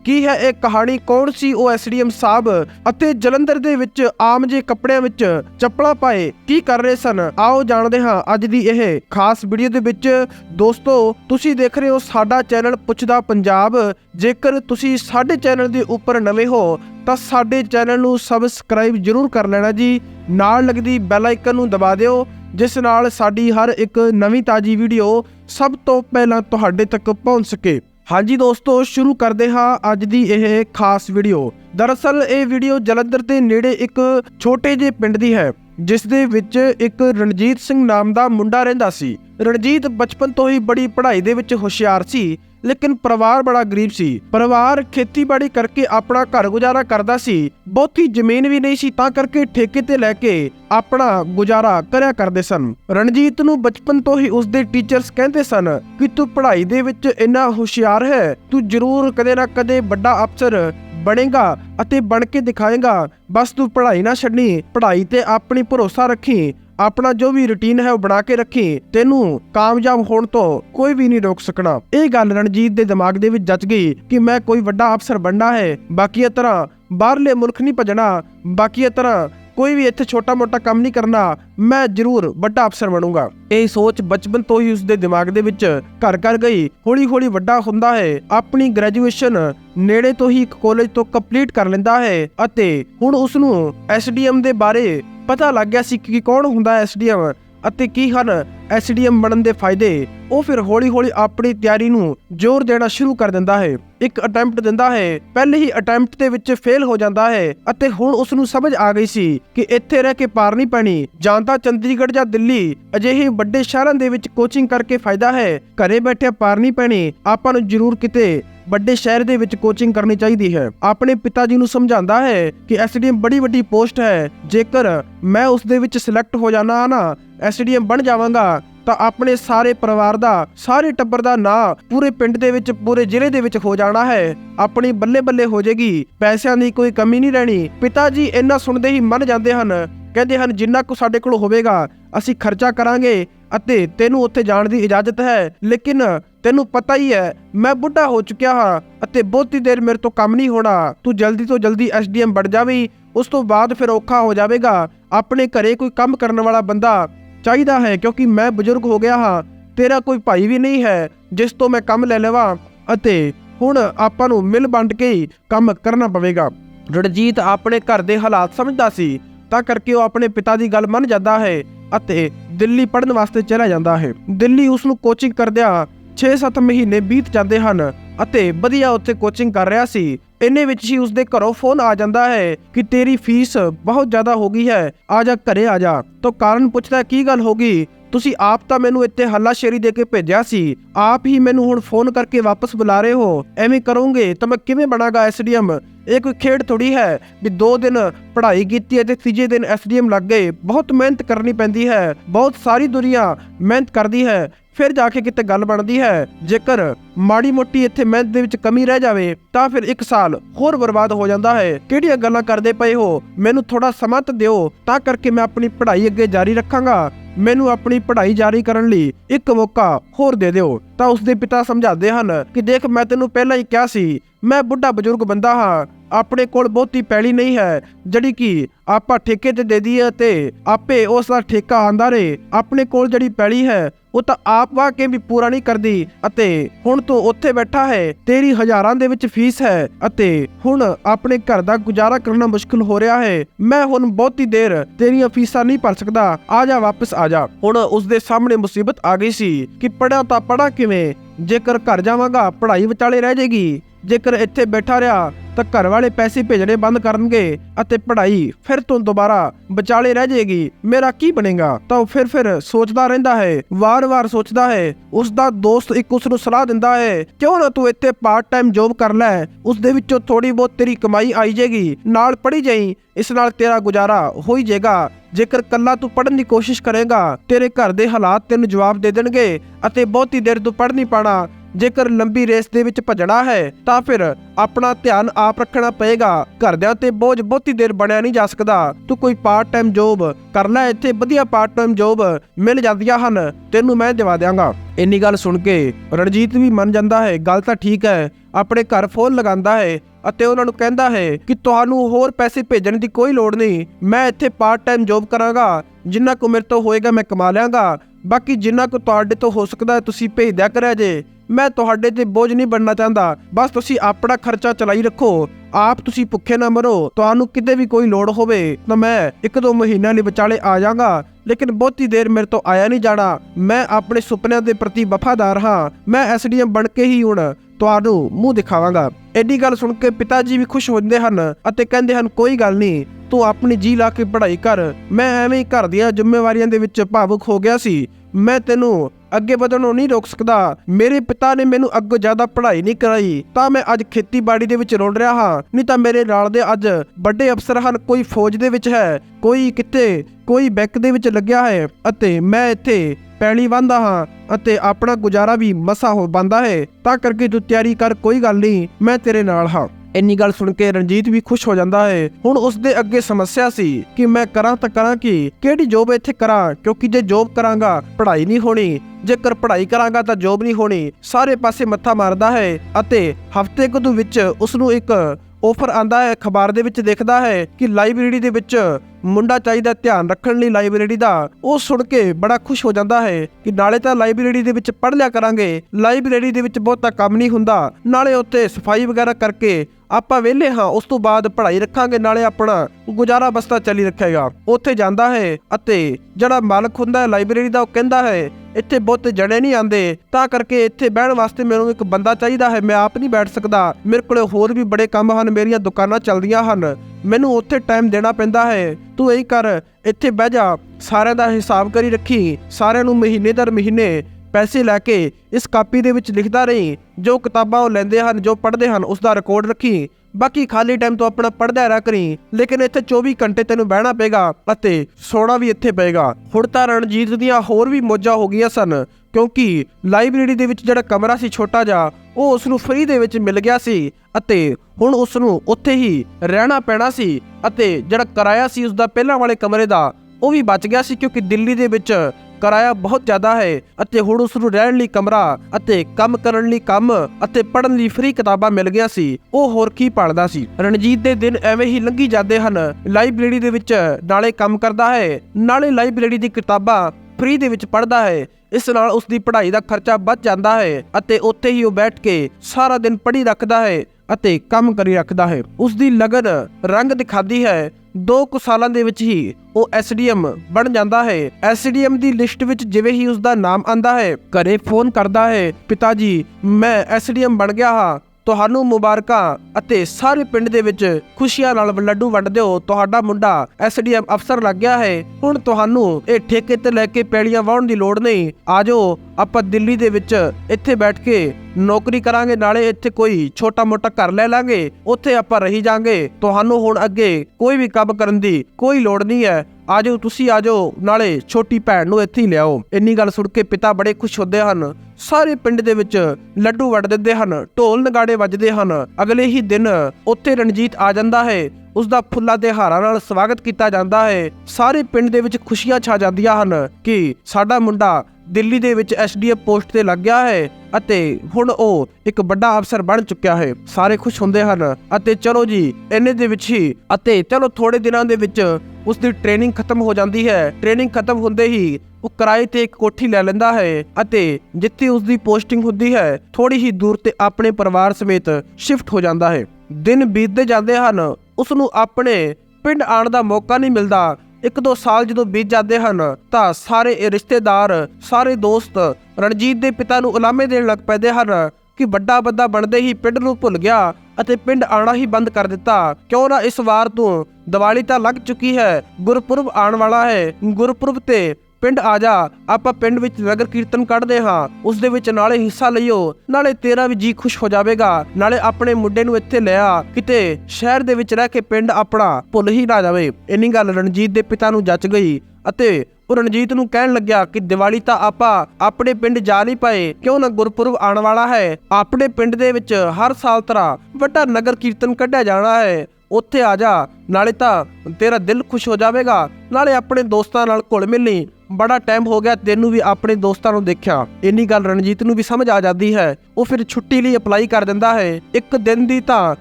ਕੀ ਹੈ ਇਹ ਕਹਾਣੀ? ਕੌਣ ਸੀ ਉਹ ਐਸਡੀਐਮ ਸਾਹਿਬ ਅਤੇ ਜਲੰਧਰ ਦੇ ਵਿੱਚ ਆਮ ਜੇ ਕੱਪੜਿਆਂ ਵਿੱਚ ਚੱਪਲਾਂ ਪਾਏ? ਕੀ ਕਰ ਰਹੇ ਸਨ? ਆਓ ਜਾਣਦੇ ਹਾਂ ਅੱਜ ਦੀ ਇਹ ਖਾਸ ਵੀਡੀਓ ਦੇ ਵਿੱਚ। ਦੋਸਤੋ, ਤੁਸੀਂ ਦੇਖ ਰਹੇ ਹੋ ਸਾਡਾ ਚੈਨਲ ਪੁੱਛਦਾ ਪੰਜਾਬ। ਜੇਕਰ ਤੁਸੀਂ ਸਾਡੇ ਚੈਨਲ ਦੇ ਉੱਪਰ ਨਵੇਂ ਹੋ, ਤਾਂ ਸਾਡੇ ਚੈਨਲ ਨੂੰ ਸਬਸਕ੍ਰਾਈਬ ਜਰੂਰ ਕਰ ਲੈਣਾ ਜੀ। ਨਾਲ ਲੱਗਦੀ ਬੈਲ ਆਈਕਨ ਨੂੰ ਦਬਾ ਦਿਓ, ਜਿਸ ਨਾਲ ਸਾਡੀ ਹਰ ਇੱਕ ਨਵੀਂ ਤਾਜੀ ਵੀਡੀਓ ਸਭ ਤੋਂ ਪਹਿਲਾਂ ਤੁਹਾਡੇ ਤੱਕ ਪਹੁੰਚ ਸਕੇ। ਹਾਂਜੀ ਦੋਸਤੋ, ਸ਼ੁਰੂ ਕਰਦੇ ਹਾਂ ਅੱਜ ਦੀ ਇਹ ਖਾਸ ਵੀਡੀਓ ਦਰਅਸਲ ਇਹ ਵੀਡੀਓ ਜਲੰਧਰ ਦੇ ਨੇੜੇ ਇੱਕ ਛੋਟੇ ਜਿਹੇ ਪਿੰਡ ਦੀ ਹੈ, ਜਿਸ ਦੇ ਵਿੱਚ ਇੱਕ ਰਣਜੀਤ ਸਿੰਘ ਨਾਮ ਦਾ ਮੁੰਡਾ ਰਹਿੰਦਾ ਸੀ। ਰਣਜੀਤ ਬਚਪਨ ਤੋਂ ਹੀ ਬੜੀ ਪੜ੍ਹਾਈ ਦੇ ਵਿੱਚ ਹੁਸ਼ਿਆਰ ਸੀ ਲੇਕਿਨ ਪਰਿਵਾਰ ਬੜਾ ਗਰੀਬ ਸੀ। ਪਰਿਵਾਰ ਖੇਤੀਬਾੜੀ ਕਰਕੇ ਆਪਣਾ ਘਰ ਗੁਜ਼ਾਰਾ ਕਰਦਾ ਸੀ। ਬਹੁਤੀ ਜ਼ਮੀਨ ਵੀ ਨਹੀਂ ਸੀ, ਤਾਂ ਕਰਕੇ ਠੇਕੇ ਤੇ ਲੈ ਕੇ ਆਪਣਾ ਗੁਜ਼ਾਰਾ ਕਰਿਆ ਕਰਦੇ ਸਨ। ਰਣਜੀਤ ਨੂੰ ਬਚਪਨ ਤੋਂ ਹੀ ਉਸਦੇ ਟੀਚਰਸ ਕਹਿੰਦੇ ਸਨ ਕਿ ਤੂੰ ਪੜ੍ਹਾਈ ਦੇ ਵਿੱਚ ਇੰਨਾ ਹੁਸ਼ਿਆਰ ਹੈ, ਤੂੰ ਜ਼ਰੂਰ ਕਦੇ ਨਾ ਕਦੇ ਵੱਡਾ ਅਫਸਰ ਬਣੇਗਾ ਅਤੇ ਬਣ ਕੇ ਦਿਖਾਏਗਾ। ਬਸ ਤੂੰ ਪੜ੍ਹਾਈ ਨਾ ਛੱਡਣੀ, ਪੜ੍ਹਾਈ ਤੇ ਆਪਣੀ ਭਰੋਸਾ ਰੱਖੀ ਆਪਣਾ ਜੋ ਵੀ ਰੁਟੀਨ ਹੈ ਉਹ ਬਣਾ ਕੇ ਰੱਖੀ, ਤੈਨੂੰ ਕਾਮਯਾਬ ਹੋਣ ਤੋਂ ਕੋਈ ਵੀ ਨਹੀਂ ਰੋਕ ਸਕਣਾ। ਇਹ ਗੱਲ ਰਣਜੀਤ ਦੇ ਦਿਮਾਗ ਦੇ ਵਿੱਚ ਜੱਜ ਗਈ ਕਿ ਮੈਂ ਕੋਈ ਵੱਡਾ ਅਫਸਰ ਬਣਨਾ ਹੈ। ਬਾਕੀਆਂ ਤਰ੍ਹਾਂ ਬਾਹਰਲੇ ਮੁਲਕ ਨਹੀਂ ਭਜਣਾ ਬਾਕੀਆਂ ਤਰ੍ਹਾਂ ਕੋਈ ਵੀ ਇੱਥੇ ਛੋਟਾ-ਮੋਟਾ ਕੰਮ ਨਹੀਂ ਕਰਨਾ, ਮੈਂ ਜ਼ਰੂਰ ਵੱਡਾ ਅਫਸਰ ਬਣੂੰਗਾ। ਇਹ ਸੋਚ ਬਚਪਨ ਤੋਂ ਹੀ ਉਸਦੇ ਦਿਮਾਗ ਦੇ ਵਿੱਚ ਘਰ ਕਰ ਗਈ। ਹੌਲੀ-ਹੌਲੀ ਵੱਡਾ ਹੁੰਦਾ ਹੈ। ਆਪਣੀ ਗ੍ਰੈਜੂਏਸ਼ਨ ਨੇੜੇ ਤੋਂ ਹੀ ਇੱਕ ਕਾਲਜ ਤੋਂ ਕੰਪਲੀਟ ਕਰ ਲੈਂਦਾ ਹੈ ਅਤੇ ਹੁਣ ਉਸ ਨੂੰ ਐਸਡੀਐਮ ਦੇ ਬਾਰੇ ਪਤਾ ਲੱਗ ਗਿਆ ਸੀ ਕਿ ਕੌਣ ਹੁੰਦਾ ਐਸਡੀਐਮ ਅਤੇ ਕੀ ਹਨ ਐਸਡੀਐਮ ਬਣਨ ਦੇ ਫਾਇਦੇ। ਉਹ ਫਿਰ ਹੌਲੀ-ਹੌਲੀ ਆਪਣੀ ਤਿਆਰੀ ਨੂੰ ਜ਼ੋਰ ਦੇਣਾ ਸ਼ੁਰੂ ਕਰ ਦਿੰਦਾ ਹੈ। ਇੱਕ ਅਟੈਂਪਟ ਦਿੰਦਾ ਹੈ। ਪਹਿਲੇ ਹੀ ਅਟੈਂਪਟ ਦੇ ਵਿੱਚ ਫੇਲ ਹੋ ਜਾਂਦਾ ਹੈ ਅਤੇ ਹੁਣ ਉਸ ਨੂੰ ਸਮਝ ਆ ਗਈ ਸੀ ਕਿ ਇੱਥੇ ਰਹਿ ਕੇ ਪਾਰ ਨਹੀਂ ਪੈਣੀ। ਜਾਂ ਤਾਂ ਚੰਡੀਗੜ੍ਹ ਜਾਂ ਦਿੱਲੀ ਅਜਿਹੇ ਵੱਡੇ ਸ਼ਹਿਰਾਂ ਦੇ ਵਿੱਚ ਕੋਚਿੰਗ ਕਰਕੇ ਫਾਇਦਾ ਹੈ। ਘਰੇ ਬੈਠੇ ਪਾਰ ਨਹੀਂ ਪੈਣੀ। ਆਪਾਂ ਨੂੰ ਜ਼ਰੂਰ ਕਿਤੇ ਵੱਡੇ ਸ਼ਹਿਰ ਦੇ ਵਿੱਚ ਕੋਚਿੰਗ ਕਰਨੀ ਚਾਹੀਦੀ ਹੈ। ਆਪਣੇ ਪਿਤਾ ਜੀ ਨੂੰ ਸਮਝਾਉਂਦਾ ਹੈ ਕਿ ਐਸਡੀਐਮ ਬੜੀ ਵੱਡੀ ਪੋਸਟ ਹੈ। ਜੇਕਰ ਮੈਂ ਉਸ ਦੇ ਵਿੱਚ ਸਿਲੈਕਟ ਹੋ ਜਾਣਾ ਨਾ ਐਸਡੀਐਮ ਬਣ ਜਾਵਾਂਗਾ, ਤਾਂ ਆਪਣੇ ਸਾਰੇ ਪਰਿਵਾਰ ਦਾ, ਸਾਰੇ ਟੱਬਰ ਦਾ ਨਾਂ ਪੂਰੇ ਪਿੰਡ ਦੇ ਵਿੱਚ, ਪੂਰੇ ਜ਼ਿਲ੍ਹੇ ਦੇ ਵਿੱਚ ਹੋ ਜਾਣਾ ਹੈ। ਆਪਣੀ ਬੱਲੇ ਬੱਲੇ ਹੋ ਜਾਏਗੀ। ਪੈਸਿਆਂ ਦੀ ਕੋਈ ਕਮੀ ਨਹੀਂ ਰਹਿਣੀ। ਪਿਤਾ ਜੀ ਇੰਨਾ ਸੁਣਦੇ ਹੀ ਮੰਨ ਜਾਂਦੇ ਹਨ। ਕਹਿੰਦੇ ਹਨ, ਜਿੰਨਾ ਕੁ ਸਾਡੇ ਕੋਲ ਹੋਵੇਗਾ, ਅਸੀਂ ਖਰਚਾ ਕਰਾਂਗੇ। ਅਤੇ ਤੈਨੂੰ ਉੱਥੇ ਜਾਣ ਦੀ ਇਜਾਜ਼ਤ ਹੈ। ਲੇਕਿਨ ਤੈਨੂੰ ਪਤਾ ਹੀ ਹੈ, ਮੈਂ ਬੁੱਢਾ ਹੋ ਚੁੱਕਿਆ ਹਾਂ ਅਤੇ ਬਹੁਤੀ ਦੇਰ ਮੇਰੇ ਤੋਂ ਕੰਮ ਨਹੀਂ ਹੋਣਾ। ਤੂੰ ਜਲਦੀ ਤੋਂ ਜਲਦੀ ਐਸਡੀਐਮ ਬਣ ਜਾਵੀਂ, ਉਸ ਤੋਂ ਬਾਅਦ ਫਿਰ ਔਖਾ ਹੋ ਜਾਵੇਗਾ। ਆਪਣੇ ਘਰੇ ਕੋਈ ਕੰਮ ਕਰਨ ਵਾਲਾ ਬੰਦਾ ਚਾਹੀਦਾ ਹੈ ਕਿਉਂਕਿ ਮੈਂ ਬਜ਼ੁਰਗ ਹੋ ਗਿਆ ਹਾਂ। ਤੇਰਾ ਕੋਈ ਭਾਈ ਵੀ ਨਹੀਂ ਹੈ, ਜਿਸ ਤੋਂ ਮੈਂ ਕੰਮ ਲੈ ਲਵਾਂ ਅਤੇ ਹੁਣ ਆਪਾਂ ਨੂੰ ਮਿਲ ਵੰਡ ਕੇ ਹੀ ਕੰਮ ਕਰਨਾ ਪਵੇਗਾ। ਰਣਜੀਤ ਆਪਣੇ ਘਰ ਦੇ ਹਾਲਾਤ ਸਮਝਦਾ ਸੀ, ਤਾਂ ਕਰਕੇ ਉਹ ਆਪਣੇ ਪਿਤਾ ਦੀ ਗੱਲ ਮੰਨ ਜਾਂਦਾ ਹੈ। ਅਤੇ ਦਿੱਲੀ ਪੜਨ ਵਾਸਤੇ ਚਲਾ ਜਾਂਦਾ ਹੈ। ਦਿੱਲੀ ਉਸ ਨੂੰ ਕੋਚਿੰਗ ਕਰਦਿਆਂ 6-7 ਮਹੀਨੇ ਬੀਤ ਜਾਂਦੇ ਹਨ ਅਤੇ ਵਧੀਆ ਉੱਥੇ ਕੋਚਿੰਗ ਕਰ ਰਿਹਾ ਸੀ। ਇੰਨੇ ਵਿੱਚ ਹੀ ਉਸਦੇ ਘਰੋਂ ਫੋਨ ਆ ਜਾਂਦਾ ਹੈ ਕਿ ਤੇਰੀ ਫੀਸ ਬਹੁਤ ਜ਼ਿਆਦਾ ਹੋ ਗਈ ਹੈ, ਆ ਜਾ ਘਰੇ ਆ ਜਾ। ਤਾਂ ਕਾਰਨ ਪੁੱਛਦਾ ਕੀ ਗੱਲ ਹੋ ਗਈ? ਤੁਸੀਂ ਆਪ ਤਾਂ ਮੈਨੂੰ ਇੱਥੇ ਹੱਲਾਸ਼ੇਰੀ ਦੇ ਕੇ ਭੇਜਿਆ ਸੀ। ਆਪ ਹੀ ਮੈਨੂੰ ਹੁਣ ਫੋਨ ਕਰਕੇ ਵਾਪਸ ਬੁਲਾ ਰਹੇ ਹੋ। ਐਵੇਂ ਕਰੋਗੇ ਤਾਂ ਮੈਂ ਕਿਵੇਂ ਬਣਾਗਾ ਐਸਡੀਐਮ? ਇਹ ਕੋਈ ਖੇਡ ਥੋੜੀ ਹੈ ਵੀ ਦੋ ਦਿਨ ਪੜ੍ਹਾਈ ਕੀਤੀ ਅਤੇ ਤੀਜੇ ਦਿਨ ਐਸਡੀਐਮ ਲੱਗ ਗਏ। ਬਹੁਤ ਮਿਹਨਤ ਕਰਨੀ ਪੈਂਦੀ ਹੈ। ਬਹੁਤ ਸਾਰੀ ਦੁਨੀਆ ਮਿਹਨਤ ਕਰਦੀ ਹੈ। ਫਿਰ ਜਾ ਕੇ ਕਿਤੇ ਗੱਲ ਬਣਦੀ ਹੈ। ਜੇਕਰ ਮਾੜੀ ਮੋਟੀ ਇੱਥੇ ਮਿਹਨਤ ਦੇ ਵਿੱਚ ਕਮੀ ਰਹਿ ਜਾਵੇ, ਤਾਂ ਫਿਰ ਇੱਕ ਸਾਲ ਹੋਰ ਬਰਬਾਦ ਹੋ ਜਾਂਦਾ ਹੈ। ਕਿਹੜੀਆਂ ਗੱਲਾਂ ਕਰਦੇ ਪਏ ਹੋ? ਮੈਨੂੰ ਥੋੜਾ ਸਮਾਂ ਤਾਂ ਦਿਓ। ਤਾਂ ਕਰਕੇ ਮੈਂ ਆਪਣੀ ਪੜ੍ਹਾਈ ਅੱਗੇ ਜਾਰੀ ਰੱਖਾਂਗਾ। ਮੈਨੂੰ ਆਪਣੀ ਪੜ੍ਹਾਈ ਜਾਰੀ ਕਰਨ ਲਈ ਇੱਕ ਮੌਕਾ ਹੋਰ ਦੇ ਦਿਓ। ਤਾਂ ਉਸਦੇ ਪਿਤਾ ਸਮਝਾਉਂਦੇ ਹਨ ਕਿ ਦੇਖ, ਮੈਂ ਤੈਨੂੰ ਪਹਿਲਾਂ ਹੀ ਕਿਹਾ ਸੀ ਮੈਂ ਬੁੱਢਾ ਬਜ਼ੁਰਗ ਬੰਦਾ ਹਾਂ, ਆਪਣੇ ਕੋਲ ਬਹੁਤੀ ਪੈਲੀ ਨਹੀਂ ਹੈ, ਜਿਹੜੀ ਕਿ ਆਪਾਂ ਠੇਕੇ ਤੇ ਦੇ ਦਈਏ ਤੇ ਆਪੇ ਉਸ ਦਾ ਠੇਕਾ ਆਂਦਾ ਰਹੇ। ਆਪਣੇ ਕੋਲ ਜਿਹੜੀ ਪੈਲੀ ਹੈ, ਉਹ ਤਾਂ ਆਪ ਵਾ ਕੇ ਵੀ ਪੂਰਾ ਨਹੀਂ ਕਰਦੀ, ਅਤੇ ਹੁਣ ਤੂੰ ਉੱਥੇ ਬੈਠਾ ਹੈ, ਤੇਰੀ ਹਜ਼ਾਰਾਂ ਦੇ ਵਿੱਚ ਫੀਸ ਹੈ, ਅਤੇ ਹੁਣ ਆਪਣੇ ਘਰ ਦਾ ਗੁਜ਼ਾਰਾ ਕਰਨਾ ਮੁਸ਼ਕਲ ਹੋ ਰਿਹਾ ਹੈ। ਮੈਂ ਹੁਣ ਬਹੁਤੀ ਦੇਰ ਤੇਰੀਆਂ ਫੀਸਾਂ ਨਹੀਂ ਭਰ ਸਕਦਾ। ਆ ਜਾ, ਵਾਪਸ ਆ ਜਾ। ਹੁਣ ਉਸ ਦੇ ਸਾਹਮਣੇ ਮੁਸੀਬਤ ਆ ਗਈ ਸੀ ਕਿ ਪੜਿਆ ਤਾਂ ਪੜਾ ਕਿਵੇਂ? ਜੇਕਰ ਘਰ ਜਾਵਾਂਗਾ, ਪੜ੍ਹਾਈ ਵਿਚਾਲੇ ਰਹਿ ਜਾਏਗੀ। ਜੇਕਰ ਇੱਥੇ ਬੈਠਾ ਰਿਹਾ ਤਾਂ ਘਰ ਵਾਲੇ ਪੈਸੇ ਭੇਜਣੇ ਬੰਦ ਕਰਨਗੇ ਅਤੇ ਪੜ੍ਹਾਈ ਫਿਰ ਤੋਂ ਦੁਬਾਰਾ ਵਿਚਾਲੇ ਰਹਿ ਜਾਏਗੀ। ਮੇਰਾ ਕੀ ਬਣੇਗਾ? ਤਾਂ ਉਹ ਫਿਰ ਫਿਰ ਸੋਚਦਾ ਰਹਿੰਦਾ ਹੈ, ਵਾਰ-ਵਾਰ ਸੋਚਦਾ ਹੈ ਉਸ ਦਾ ਦੋਸਤ ਇੱਕ ਉਸ ਨੂੰ ਸਲਾਹ ਦਿੰਦਾ ਹੈ, ਕਿਉਂ ਨਾ ਤੂੰ ਇੱਥੇ ਪਾਰਟ ਟਾਈਮ ਜੌਬ ਕਰ ਲੈ ਉਸ ਦੇ ਵਿੱਚੋਂ ਥੋੜੀ ਬਹੁਤ ਤੇਰੀ ਕਮਾਈ ਆਈ ਜਾਏਗੀ, ਨਾਲ ਪੜ੍ਹੀ ਜਾਈ, ਇਸ ਨਾਲ ਤੇਰਾ ਗੁਜ਼ਾਰਾ ਹੋ ਹੀ ਜਾਏਗਾ। ਜੇਕਰ ਕੱਲਾ ਤੂੰ ਪੜਨ ਦੀ ਕੋਸ਼ਿਸ਼ ਕਰੇਗਾ, ਤੇਰੇ ਘਰ ਦੇ ਹਾਲਾਤ ਤੈਨੂੰ ਜਵਾਬ ਦੇ ਦੇਣਗੇ ਅਤੇ ਬਹੁਤੀ ਦੇਰ ਤੂੰ ਪੜ ਨਹੀਂ ਪਾਣਾ ਜੇਕਰ ਲੰਬੀ ਰੇਸ ਦੇ ਵਿੱਚ ਭੱਜਣਾ ਹੈ, ਤਾਂ ਫਿਰ ਆਪਣਾ ਧਿਆਨ ਆਪ ਰੱਖਣਾ ਪਏਗਾ। ਘਰਦਿਆਂ ਤੇ ਬੋਝ ਬਹੁਤੀ ਦੇਰ ਬਣਿਆ ਨਹੀਂ ਜਾ ਸਕਦਾ। ਤੂੰ ਕੋਈ ਪਾਰਟ ਟਾਈਮ ਜੌਬ ਕਰ ਲੈ, ਇੱਥੇ ਵਧੀਆ ਪਾਰਟ ਟਾਈਮ ਜੌਬ ਮਿਲ ਜਾਂਦੀਆਂ ਹਨ। ਤੈਨੂੰ ਮੈਂ ਦਿਵਾ ਦਿਆਂਗਾ। ਇੰਨੀ ਗੱਲ ਸੁਣ ਕੇ ਰਣਜੀਤ ਵੀ ਮੰਨ ਜਾਂਦਾ ਹੈ, ਗੱਲ ਤਾਂ ਠੀਕ ਹੈ, ਆਪਣੇ ਘਰ ਫੋਨ ਲਗਾਉਂਦਾ ਹੈ ਅਤੇ ਉਹਨਾਂ ਨੂੰ ਕਹਿੰਦਾ ਹੈ ਕਿ ਤੁਹਾਨੂੰ ਹੋਰ ਪੈਸੇ ਭੇਜਣ ਦੀ ਕੋਈ ਲੋੜ ਨਹੀਂ। ਮੈਂ ਇੱਥੇ ਪਾਰਟ ਟਾਈਮ ਜੌਬ ਕਰਾਂਗਾ। ਜਿੰਨਾ ਕੁ ਮੇਰੇ ਤੋਂ ਹੋਏਗਾ ਮੈਂ ਕਮਾ ਲਿਆਂਗਾ। ਬਾਕੀ ਜਿੰਨਾ ਕੁ ਤੁਹਾਡੇ ਤੋਂ ਹੋ ਸਕਦਾ ਤੁਸੀਂ ਭੇਜ ਦਿਆ ਕਰਿਆ ਜੇ। ਮੈਂ ਤੁਹਾਡੇ ਤੇ ਬੋਝ ਨਹੀਂ ਬਣਨਾ ਚਾਹੁੰਦਾ। ਬਸ ਤੁਸੀਂ ਆਪਣਾ ਖਰਚਾ ਚਲਾਈ ਰੱਖੋ। ਆਪ ਤੁਸੀਂ ਭੁੱਖੇ ਨਾ ਮਰੋ। ਤੁਹਾਨੂੰ ਕਿਤੇ ਵੀ ਕੋਈ ਲੋੜ ਹੋਵੇ ਤਾਂ ਮੈਂ ਇੱਕ ਦੋ ਮਹੀਨਿਆਂ ਲਈ ਵਿਚਾਲੇ ਆ ਜਾਵਾਂਗਾ। ਲੇਕਿਨ ਬਹੁਤੀ ਦੇਰ ਮੇਰੇ ਤੋਂ ਆਇਆ ਨਹੀਂ ਜਾਣਾ। ਮੈਂ ਆਪਣੇ ਸੁਪਨਿਆਂ ਦੇ ਪ੍ਰਤੀ ਵਫਾਦਾਰ ਹਾਂ। ਮੈਂ ਐਸਡੀਐਮ ਬਣ ਕੇ ਹੀ ਹੁਣ ਤੁਹਾਨੂੰ ਮੂੰਹ ਦਿਖਾਵਾਂਗਾ। ਐਡੀ ਗੱਲ ਸੁਣ ਕੇ ਪਿਤਾ ਜੀ ਵੀ ਖੁਸ਼ ਹੁੰਦੇ ਹਨ ਅਤੇ ਕਹਿੰਦੇ ਹਨ, ਕੋਈ ਗੱਲ ਨਹੀਂ, ਤੂੰ ਆਪਣੀ ਜੀ ਲਾ ਕੇ ਪੜ੍ਹਾਈ ਕਰ। ਮੈਂ ਐਵੇਂ ਹੀ ਘਰ ਦੀਆਂ ਜ਼ਿੰਮੇਵਾਰੀਆਂ ਦੇ ਵਿੱਚ ਭਾਵੁਕ ਹੋ ਗਿਆ ਸੀ। ਮੈਂ ਤੈਨੂੰ ਅੱਗੇ ਵਧਣੋਂ ਨਹੀਂ ਰੋਕ ਸਕਦਾ। ਮੇਰੇ ਪਿਤਾ ਨੇ ਮੈਨੂੰ ਅੱਗੋਂ ਜ਼ਿਆਦਾ ਪੜ੍ਹਾਈ ਨਹੀਂ ਕਰਾਈ, ਤਾਂ ਮੈਂ ਅੱਜ ਖੇਤੀਬਾੜੀ ਦੇ ਵਿੱਚ ਰੋਲ ਰਿਹਾ ਹਾਂ। ਨਹੀਂ ਤਾਂ ਮੇਰੇ ਨਾਲ ਦੇ ਅੱਜ ਵੱਡੇ ਅਫਸਰ ਹਨ, ਕੋਈ ਫੌਜ ਦੇ ਵਿੱਚ ਹੈ, ਕੋਈ ਕਿਤੇ, ਕੋਈ ਬੈਂਕ ਦੇ ਵਿੱਚ ਲੱਗਿਆ ਹੈ ਅਤੇ ਮੈਂ ਇੱਥੇ ਪੈਲੀ ਵਾਂਦਾ ਹਾਂ ਅਤੇ ਆਪਣਾ ਗੁਜ਼ਾਰਾ ਵੀ ਮਸਾ ਹੋ ਬੰਦਾ ਹੈ। ਤਾਂ ਕਰਕੇ ਤੂੰ ਤਿਆਰੀ ਕਰ, ਕੋਈ ਗੱਲ ਨਹੀਂ, ਮੈਂ ਤੇਰੇ ਨਾਲ ਹਾਂ। ਇੰਨੀ ਗੱਲ ਸੁਣ ਕੇ ਰਣਜੀਤ ਵੀ ਖੁਸ਼ ਹੋ ਜਾਂਦਾ ਹੈ ਹੁਣ ਉਸ ਦੇ ਅੱਗੇ ਸਮੱਸਿਆ ਸੀ ਕਿ ਮੈਂ ਕਰਾਂ ਤਾਂ ਕਰਾਂ ਕੀ? ਕਿਹੜੀ ਜੋਬ ਇੱਥੇ ਕਰਾਂ? ਕਿਉਂਕਿ ਜੇ ਜੋਬ ਕਰਾਂਗਾ, ਪੜ੍ਹਾਈ ਨਹੀਂ ਹੋਣੀ। ਜੇਕਰ ਪੜ੍ਹਾਈ ਕਰਾਂਗਾ ਤਾਂ ਜੋਬ ਨਹੀਂ ਹੋਣੀ। ਸਾਰੇ ਪਾਸੇ ਮੱਥਾ ਮਾਰਦਾ ਹੈ ਅਤੇ ਹਫ਼ਤੇ ਕੁ ਦੇ ਵਿੱਚ ਉਸ ਨੂੰ ਇੱਕ ਆਫਰ ਆਂਦਾ ਹੈ। ਅਖਬਾਰ ਦੇ ਵਿੱਚ ਦੇਖਦਾ ਹੈ ਕਿ ਲਾਇਬ੍ਰੇਰੀ ਦੇ ਵਿੱਚ ਮੁੰਡਾ ਚਾਹੀਦਾ ਧਿਆਨ ਰੱਖਣ ਲਈ ਲਾਇਬ੍ਰੇਰੀ ਦਾ। ਉਹ ਸੁਣ ਕੇ ਬੜਾ ਖੁਸ਼ ਹੋ ਜਾਂਦਾ ਹੈ ਕਿ ਨਾਲੇ ਤਾਂ ਲਾਇਬ੍ਰੇਰੀ ਦੇ ਵਿੱਚ ਪੜ੍ਹ ਲਿਆ ਕਰਾਂਗੇ। ਲਾਇਬ੍ਰੇਰੀ ਦੇ ਵਿੱਚ ਬਹੁਤਾ ਕੰਮ ਨਹੀਂ ਹੁੰਦਾ। ਨਾਲੇ ਉੱਥੇ ਸਫ਼ਾਈ ਵਗੈਰਾ ਕਰਕੇ ਆਪਾਂ ਵਿਹਲੇ ਹਾਂ, ਉਸ ਤੋਂ ਬਾਅਦ ਪੜ੍ਹਾਈ ਰੱਖਾਂਗੇ, ਨਾਲੇ ਆਪਣਾ ਗੁਜ਼ਾਰਾ ਬਸਤਾ ਚੱਲੀ ਰੱਖੇਗਾ। ਉੱਥੇ ਜਾਂਦਾ ਹੈ ਅਤੇ ਜਿਹੜਾ ਮਾਲਕ ਹੁੰਦਾ ਹੈ ਲਾਇਬ੍ਰੇਰੀ ਦਾ, ਉਹ ਕਹਿੰਦਾ ਹੈ, ਇੱਥੇ ਬਹੁਤੇ ਜਣੇ ਨਹੀਂ ਆਂਦੇ ਤਾਂ ਕਰਕੇ ਇੱਥੇ ਬਹਿਣ ਵਾਸਤੇ ਮੈਨੂੰ ਇੱਕ ਬੰਦਾ ਚਾਹੀਦਾ ਹੈ। ਮੈਂ ਆਪ ਨਹੀਂ ਬੈਠ ਸਕਦਾ। ਮੇਰੇ ਕੋਲੇ ਹੋਰ ਵੀ ਬੜੇ ਕੰਮ ਹਨ, ਮੇਰੀਆਂ ਦੁਕਾਨਾਂ ਚੱਲਦੀਆਂ ਹਨ। ਮੈਨੂੰ ਉੱਥੇ ਟਾਈਮ ਦੇਣਾ ਪੈਂਦਾ ਹੈ। ਤੂੰ ਇਹੀ ਕਰ, ਇੱਥੇ ਬਹਿ ਜਾ। ਸਾਰਿਆਂ ਦਾ ਹਿਸਾਬ ਕਰੀ ਰੱਖੀ। ਸਾਰਿਆਂ ਨੂੰ ਮਹੀਨੇ ਦਰ ਮਹੀਨੇ ਪੈਸੇ ਲੈ ਕੇ ਇਸ ਕਾਪੀ ਦੇ ਵਿੱਚ ਲਿਖਦਾ ਰਹੀ। ਜੋ ਕਿਤਾਬਾਂ ਉਹ ਲੈਂਦੇ ਹਨ, ਜੋ ਪੜ੍ਹਦੇ ਹਨ ਉਸ ਦਾ ਰਿਕਾਰਡ ਰੱਖੀ। ਬਾਕੀ ਖਾਲੀ ਟਾਈਮ ਤੋਂ ਆਪਣਾ ਪੜ੍ਹਦਾ ਰਹਿ ਕਰੀ। ਲੇਕਿਨ ਇੱਥੇ 24 ਘੰਟੇ ਤੈਨੂੰ ਬਹਿਣਾ ਪਏਗਾ ਅਤੇ ਸੋਣਾ ਵੀ ਇੱਥੇ ਪਏਗਾ। ਹੁਣ ਤਾਂ ਰਣਜੀਤ ਦੀਆਂ ਹੋਰ ਵੀ ਮੌਜਾਂ ਹੋ ਗਈਆਂ ਸਨ, ਕਿਉਂਕਿ ਲਾਇਬ੍ਰੇਰੀ ਦੇ ਵਿੱਚ ਜਿਹੜਾ ਕਮਰਾ ਸੀ ਛੋਟਾ ਜਿਹਾ ਉਹ ਉਸ ਨੂੰ ਫ੍ਰੀ ਦੇ ਵਿੱਚ ਮਿਲ ਗਿਆ ਸੀ ਅਤੇ ਹੁਣ ਉਸ ਨੂੰ ਉੱਥੇ ਹੀ ਰਹਿਣਾ ਪੈਣਾ ਸੀ ਅਤੇ ਜਿਹੜਾ ਕਿਰਾਇਆ ਸੀ ਉਸ ਦਾ ਪਹਿਲਾਂ ਵਾਲੇ ਕਮਰੇ ਦਾ, ਉਹ ਵੀ ਬਚ ਗਿਆ ਸੀ ਕਿਉਂਕਿ ਦਿੱਲੀ ਦੇ ਵਿੱਚ ਕਿਰਾਇਆ ਬਹੁਤ ਜ਼ਿਆਦਾ ਹੈ ਅਤੇ ਹੁਣ ਉਸ ਨੂੰ ਰਹਿਣ ਲਈ ਕਮਰਾ ਅਤੇ ਕੰਮ ਕਰਨ ਲਈ ਕੰਮ ਅਤੇ ਪੜ੍ਹਨ ਲਈ ਫ੍ਰੀ ਕਿਤਾਬਾਂ ਮਿਲ ਗਿਆ ਸੀ, ਉਹ ਹੋਰ ਕੀ ਪਾਲਦਾ ਸੀ। ਰਣਜੀਤ ਦੇ ਦਿਨ ਐਵੇਂ ਹੀ ਲੰਘੀ ਜਾਂਦੇ ਹਨ, ਲਾਇਬ੍ਰੇਰੀ ਦੇ ਵਿੱਚ ਨਾਲੇ ਕੰਮ ਕਰਦਾ ਹੈ, ਨਾਲੇ ਲਾਇਬ੍ਰੇਰੀ ਦੀ ਕਿਤਾਬਾਂ ਫ੍ਰੀ ਦੇ ਵਿੱਚ ਪੜ੍ਹਦਾ ਹੈ। ਇਸ ਨਾਲ ਉਸ ਦੀ ਪੜ੍ਹਾਈ ਦਾ ਖਰਚਾ ਬਚ ਜਾਂਦਾ ਹੈ ਅਤੇ ਉੱਥੇ ਹੀ ਉਹ ਬੈਠ ਕੇ ਸਾਰਾ ਦਿਨ ਪੜ੍ਹੀ ਰੱਖਦਾ ਹੈ ਅਤੇ ਕੰਮ ਕਰੀ ਰੱਖਦਾ ਹੈ। ਉਸ ਦੀ ਲਗਨ ਰੰਗ ਦਿਖਾਦੀ ਹੈ। ਦੋ ਕੁ ਸਾਲਾਂ ਦੇ ਵਿੱਚ ਹੀ ਉਹ ਐਸਡੀਐਮ ਬਣ ਜਾਂਦਾ ਹੈ। ਐਸਡੀਐਮ ਦੀ ਲਿਸਟ ਵਿੱਚ ਜਿਵੇਂ ਹੀ ਉਸ ਦਾ ਨਾਮ ਆਂਦਾ ਹੈ, ਘਰੇ ਫੋਨ ਕਰਦਾ ਹੈ, ਪਿਤਾ ਜੀ, ਮੈਂ ਐਸਡੀਐਮ ਬਣ ਗਿਆ ਹਾਂ। ਤੁਹਾਨੂੰ ਮੁਬਾਰਕਾਂ ਅਤੇ ਸਾਰੇ ਪਿੰਡ ਦੇ ਵਿੱਚ ਖੁਸ਼ੀਆਂ ਨਾਲ ਲੱਡੂ ਵੰਡ ਦਿਓ ਤੁਹਾਡਾ ਮੁੰਡਾ ਐਸਡੀਐਮ ਅਫਸਰ ਲੱਗ ਗਿਆ ਹੈ। ਹੁਣ ਤੁਹਾਨੂੰ ਇਹ ਠੇਕੇ ਤੇ ਲੈ ਕੇ ਪੈੜੀਆਂ ਵਾਉਣ ਦੀ ਲੋੜ ਨਹੀਂ। ਆਜੋ, ਆਪਾਂ ਦਿੱਲੀ ਦੇ ਵਿੱਚ ਇੱਥੇ ਬੈਠ ਕੇ ਨੌਕਰੀ ਕਰਾਂਗੇ, ਨਾਲੇ ਇੱਥੇ ਕੋਈ ਛੋਟਾ ਮੋਟਾ ਘਰ ਲੈ ਲਾਂਗੇ। ਉੱਥੇ ਆਪਾਂ ਰਹੀ ਜਾਾਂਗੇ। ਤੁਹਾਨੂੰ ਹੁਣ ਅੱਗੇ ਕੋਈ ਵੀ ਕੰਮ ਕਰਨ ਦੀ ਕੋਈ ਲੋੜ ਨਹੀਂ ਹੈ। ਆਜੋ, ਤੁਸੀਂ ਆਜੋ, ਨਾਲੇ ਛੋਟੀ ਭੈਣ ਨੂੰ ਇੱਥੇ ਹੀ ਲਿਆਓ। ਇੰਨੀ ਗੱਲ ਸੁਣ ਕੇ ਪਿਤਾ ਬੜੇ ਖੁਸ਼ ਹੁੰਦੇ ਹਨ। ਸਾਰੇ ਪਿੰਡ ਦੇ ਵਿੱਚ ਲੱਡੂ ਵੰਡ ਦਿੰਦੇ ਹਨ, ਢੋਲ ਨਗਾੜੇ ਵੱਜਦੇ ਹਨ। ਅਗਲੇ ਹੀ ਦਿਨ ਉੱਥੇ ਰਣਜੀਤ ਆ ਜਾਂਦਾ ਹੈ। ਉਸ ਦਾ ਫੁੱਲਾਂ ਦੇ ਹਾਰਾਂ ਨਾਲ ਸਵਾਗਤ ਕੀਤਾ ਜਾਂਦਾ ਹੈ। ਸਾਰੇ ਪਿੰਡ ਦੇ ਵਿੱਚ ਖੁਸ਼ੀਆਂ ਛਾ ਜਾਂਦੀਆਂ ਹਨ ਕਿ ਸਾਡਾ ਮੁੰਡਾ ਦਿੱਲੀ ਦੇ ਵਿੱਚ ਐਸਡੀਐਫ ਪੋਸਟ ਤੇ ਲੱਗ ਗਿਆ ਹੈ ਅਤੇ ਹੁਣ ਉਹ ਇੱਕ ਵੱਡਾ ਅਫਸਰ ਬਣ ਚੁੱਕਿਆ ਹੈ। ਸਾਰੇ ਖੁਸ਼ ਹੁੰਦੇ ਹਨ ਅਤੇ ਚਲੋ ਜੀ, ਇੰਨੇ ਦੇ ਵਿੱਚ ਹੀ ਅਤੇ ਚਲੋ ਥੋੜੇ ਦਿਨਾਂ ਦੇ ਵਿੱਚ ਉਸ ਦੀ ਟ੍ਰੇਨਿੰਗ ਖਤਮ ਹੋ ਜਾਂਦੀ ਹੈ। ਟ੍ਰੇਨਿੰਗ ਖਤਮ ਹੁੰਦੇ ਹੀ ਉਹ ਕਿਰਾਏ ਤੇ ਇੱਕ ਕੋਠੀ ਲੈ ਲੈਂਦਾ ਹੈ ਅਤੇ ਜਿੱਥੇ ਉਸ ਦੀ ਪੋਸਟਿੰਗ ਹੁੰਦੀ ਹੈ ਥੋੜੀ ਹੀ ਦੂਰ ਤੇ ਆਪਣੇ ਪਰਿਵਾਰ ਸਮੇਤ ਸ਼ਿਫਟ ਹੋ ਜਾਂਦਾ ਹੈ। ਦਿਨ ਬੀਤਦੇ ਜਾਂਦੇ ਹਨ ਉਸ ਨੂੰ ਆਪਣੇ ਪਿੰਡ ਆਉਣ ਦਾ ਮੌਕਾ ਨਹੀਂ ਮਿਲਦਾ ਇੱਕ ਦੋ ਸਾਲ ਜਦੋਂ ਬੀਤ ਜਾਂਦੇ ਹਨ, ਤਾਂ ਸਾਰੇ ਰਿਸ਼ਤੇਦਾਰ, ਸਾਰੇ ਦੋਸਤ ਰਣਜੀਤ ਦੇ ਪਿਤਾ ਨੂੰ ਉਲਾਮੇ ਦੇਣ ਲੱਗ ਪੈਂਦੇ ਹਨ ਕਿ ਵੱਡਾ ਵੱਡਾ ਬਣਦੇ ਹੀ ਪਿੰਡ ਨੂੰ ਭੁੱਲ ਗਿਆ ਅਤੇ ਪਿੰਡ ਆਣਾ ਹੀ ਬੰਦ ਕਰ ਦਿੱਤਾ। ਕਿਉਂ ਨਾ ਇਸ ਵਾਰ ਤੋਂ ਦੀਵਾਲੀ ਤਾਂ ਲੱਗ ਚੁੱਕੀ ਹੈ, ਗੁਰਪੁਰਬ ਆਉਣ ਵਾਲਾ ਹੈ। ਗੁਰਪੁਰਬ ਤੇ ਪਿੰਡ ਆ ਜਾ, ਆਪਾਂ ਪਿੰਡ ਵਿੱਚ ਨਗਰ ਕੀਰਤਨ ਕੱਢਦੇ ਹਾਂ। ਉਸ ਦੇ ਵਿੱਚ ਨਾਲੇ ਹਿੱਸਾ ਲਈਓ, ਨਾਲੇ ਤੇਰਾ ਵੀ ਜੀ ਖੁਸ਼ ਹੋ ਜਾਵੇਗਾ। ਨਾਲੇ ਆਪਣੇ ਮੁੰਡੇ ਨੂੰ ਇੱਥੇ ਲਿਆ ਕਿਤੇ ਸ਼ਹਿਰ ਦੇ ਵਿੱਚ ਰਹਿ ਕੇ ਪਿੰਡ ਆਪਣਾ ਭੁੱਲ ਹੀ ਨਾ ਜਾਵੇ। ਇੰਨੀ ਗੱਲ ਰਣਜੀਤ ਦੇ ਪਿਤਾ ਨੂੰ ਜੱਚ ਗਈ ਅਤੇ ਉਹ ਰਣਜੀਤ ਨੂੰ ਕਹਿਣ ਲੱਗਿਆ ਕਿ ਦੀਵਾਲੀ ਤਾਂ ਆਪਾਂ ਆਪਣੇ ਪਿੰਡ ਜਾ ਨਹੀਂ ਪਏ, ਕਿਉਂ ਨਾ ਗੁਰਪੁਰਬ ਆਉਣ ਵਾਲਾ ਹੈ? ਆਪਣੇ ਪਿੰਡ ਦੇ ਵਿੱਚ ਹਰ ਸਾਲ ਤਰ੍ਹਾਂ ਵੱਡਾ ਨਗਰ ਕੀਰਤਨ ਕੱਢਿਆ ਜਾਣਾ ਹੈ। ਉੱਥੇ ਆ ਜਾ, ਨਾਲੇ ਤਾਂ ਤੇਰਾ ਦਿਲ ਖੁਸ਼ ਹੋ ਜਾਵੇਗਾ। ਨਾਲੇ ਆਪਣੇ ਦੋਸਤਾਂ ਨਾਲ ਘੁਲ ਮਿਲਣੀ ਬੜਾ ਟਾਈਮ ਹੋ ਗਿਆ ਤੈਨੂੰ ਵੀ ਆਪਣੇ ਦੋਸਤਾਂ ਨੂੰ ਦੇਖਿਆ। ਇੰਨੀ ਗੱਲ ਰਣਜੀਤ ਨੂੰ ਵੀ ਸਮਝ ਆ ਜਾਂਦੀ ਹੈ। ਉਹ ਫਿਰ ਛੁੱਟੀ ਲਈ ਅਪਲਾਈ ਕਰ ਦਿੰਦਾ ਹੈ। ਇੱਕ ਦਿਨ ਦੀ ਤਾਂ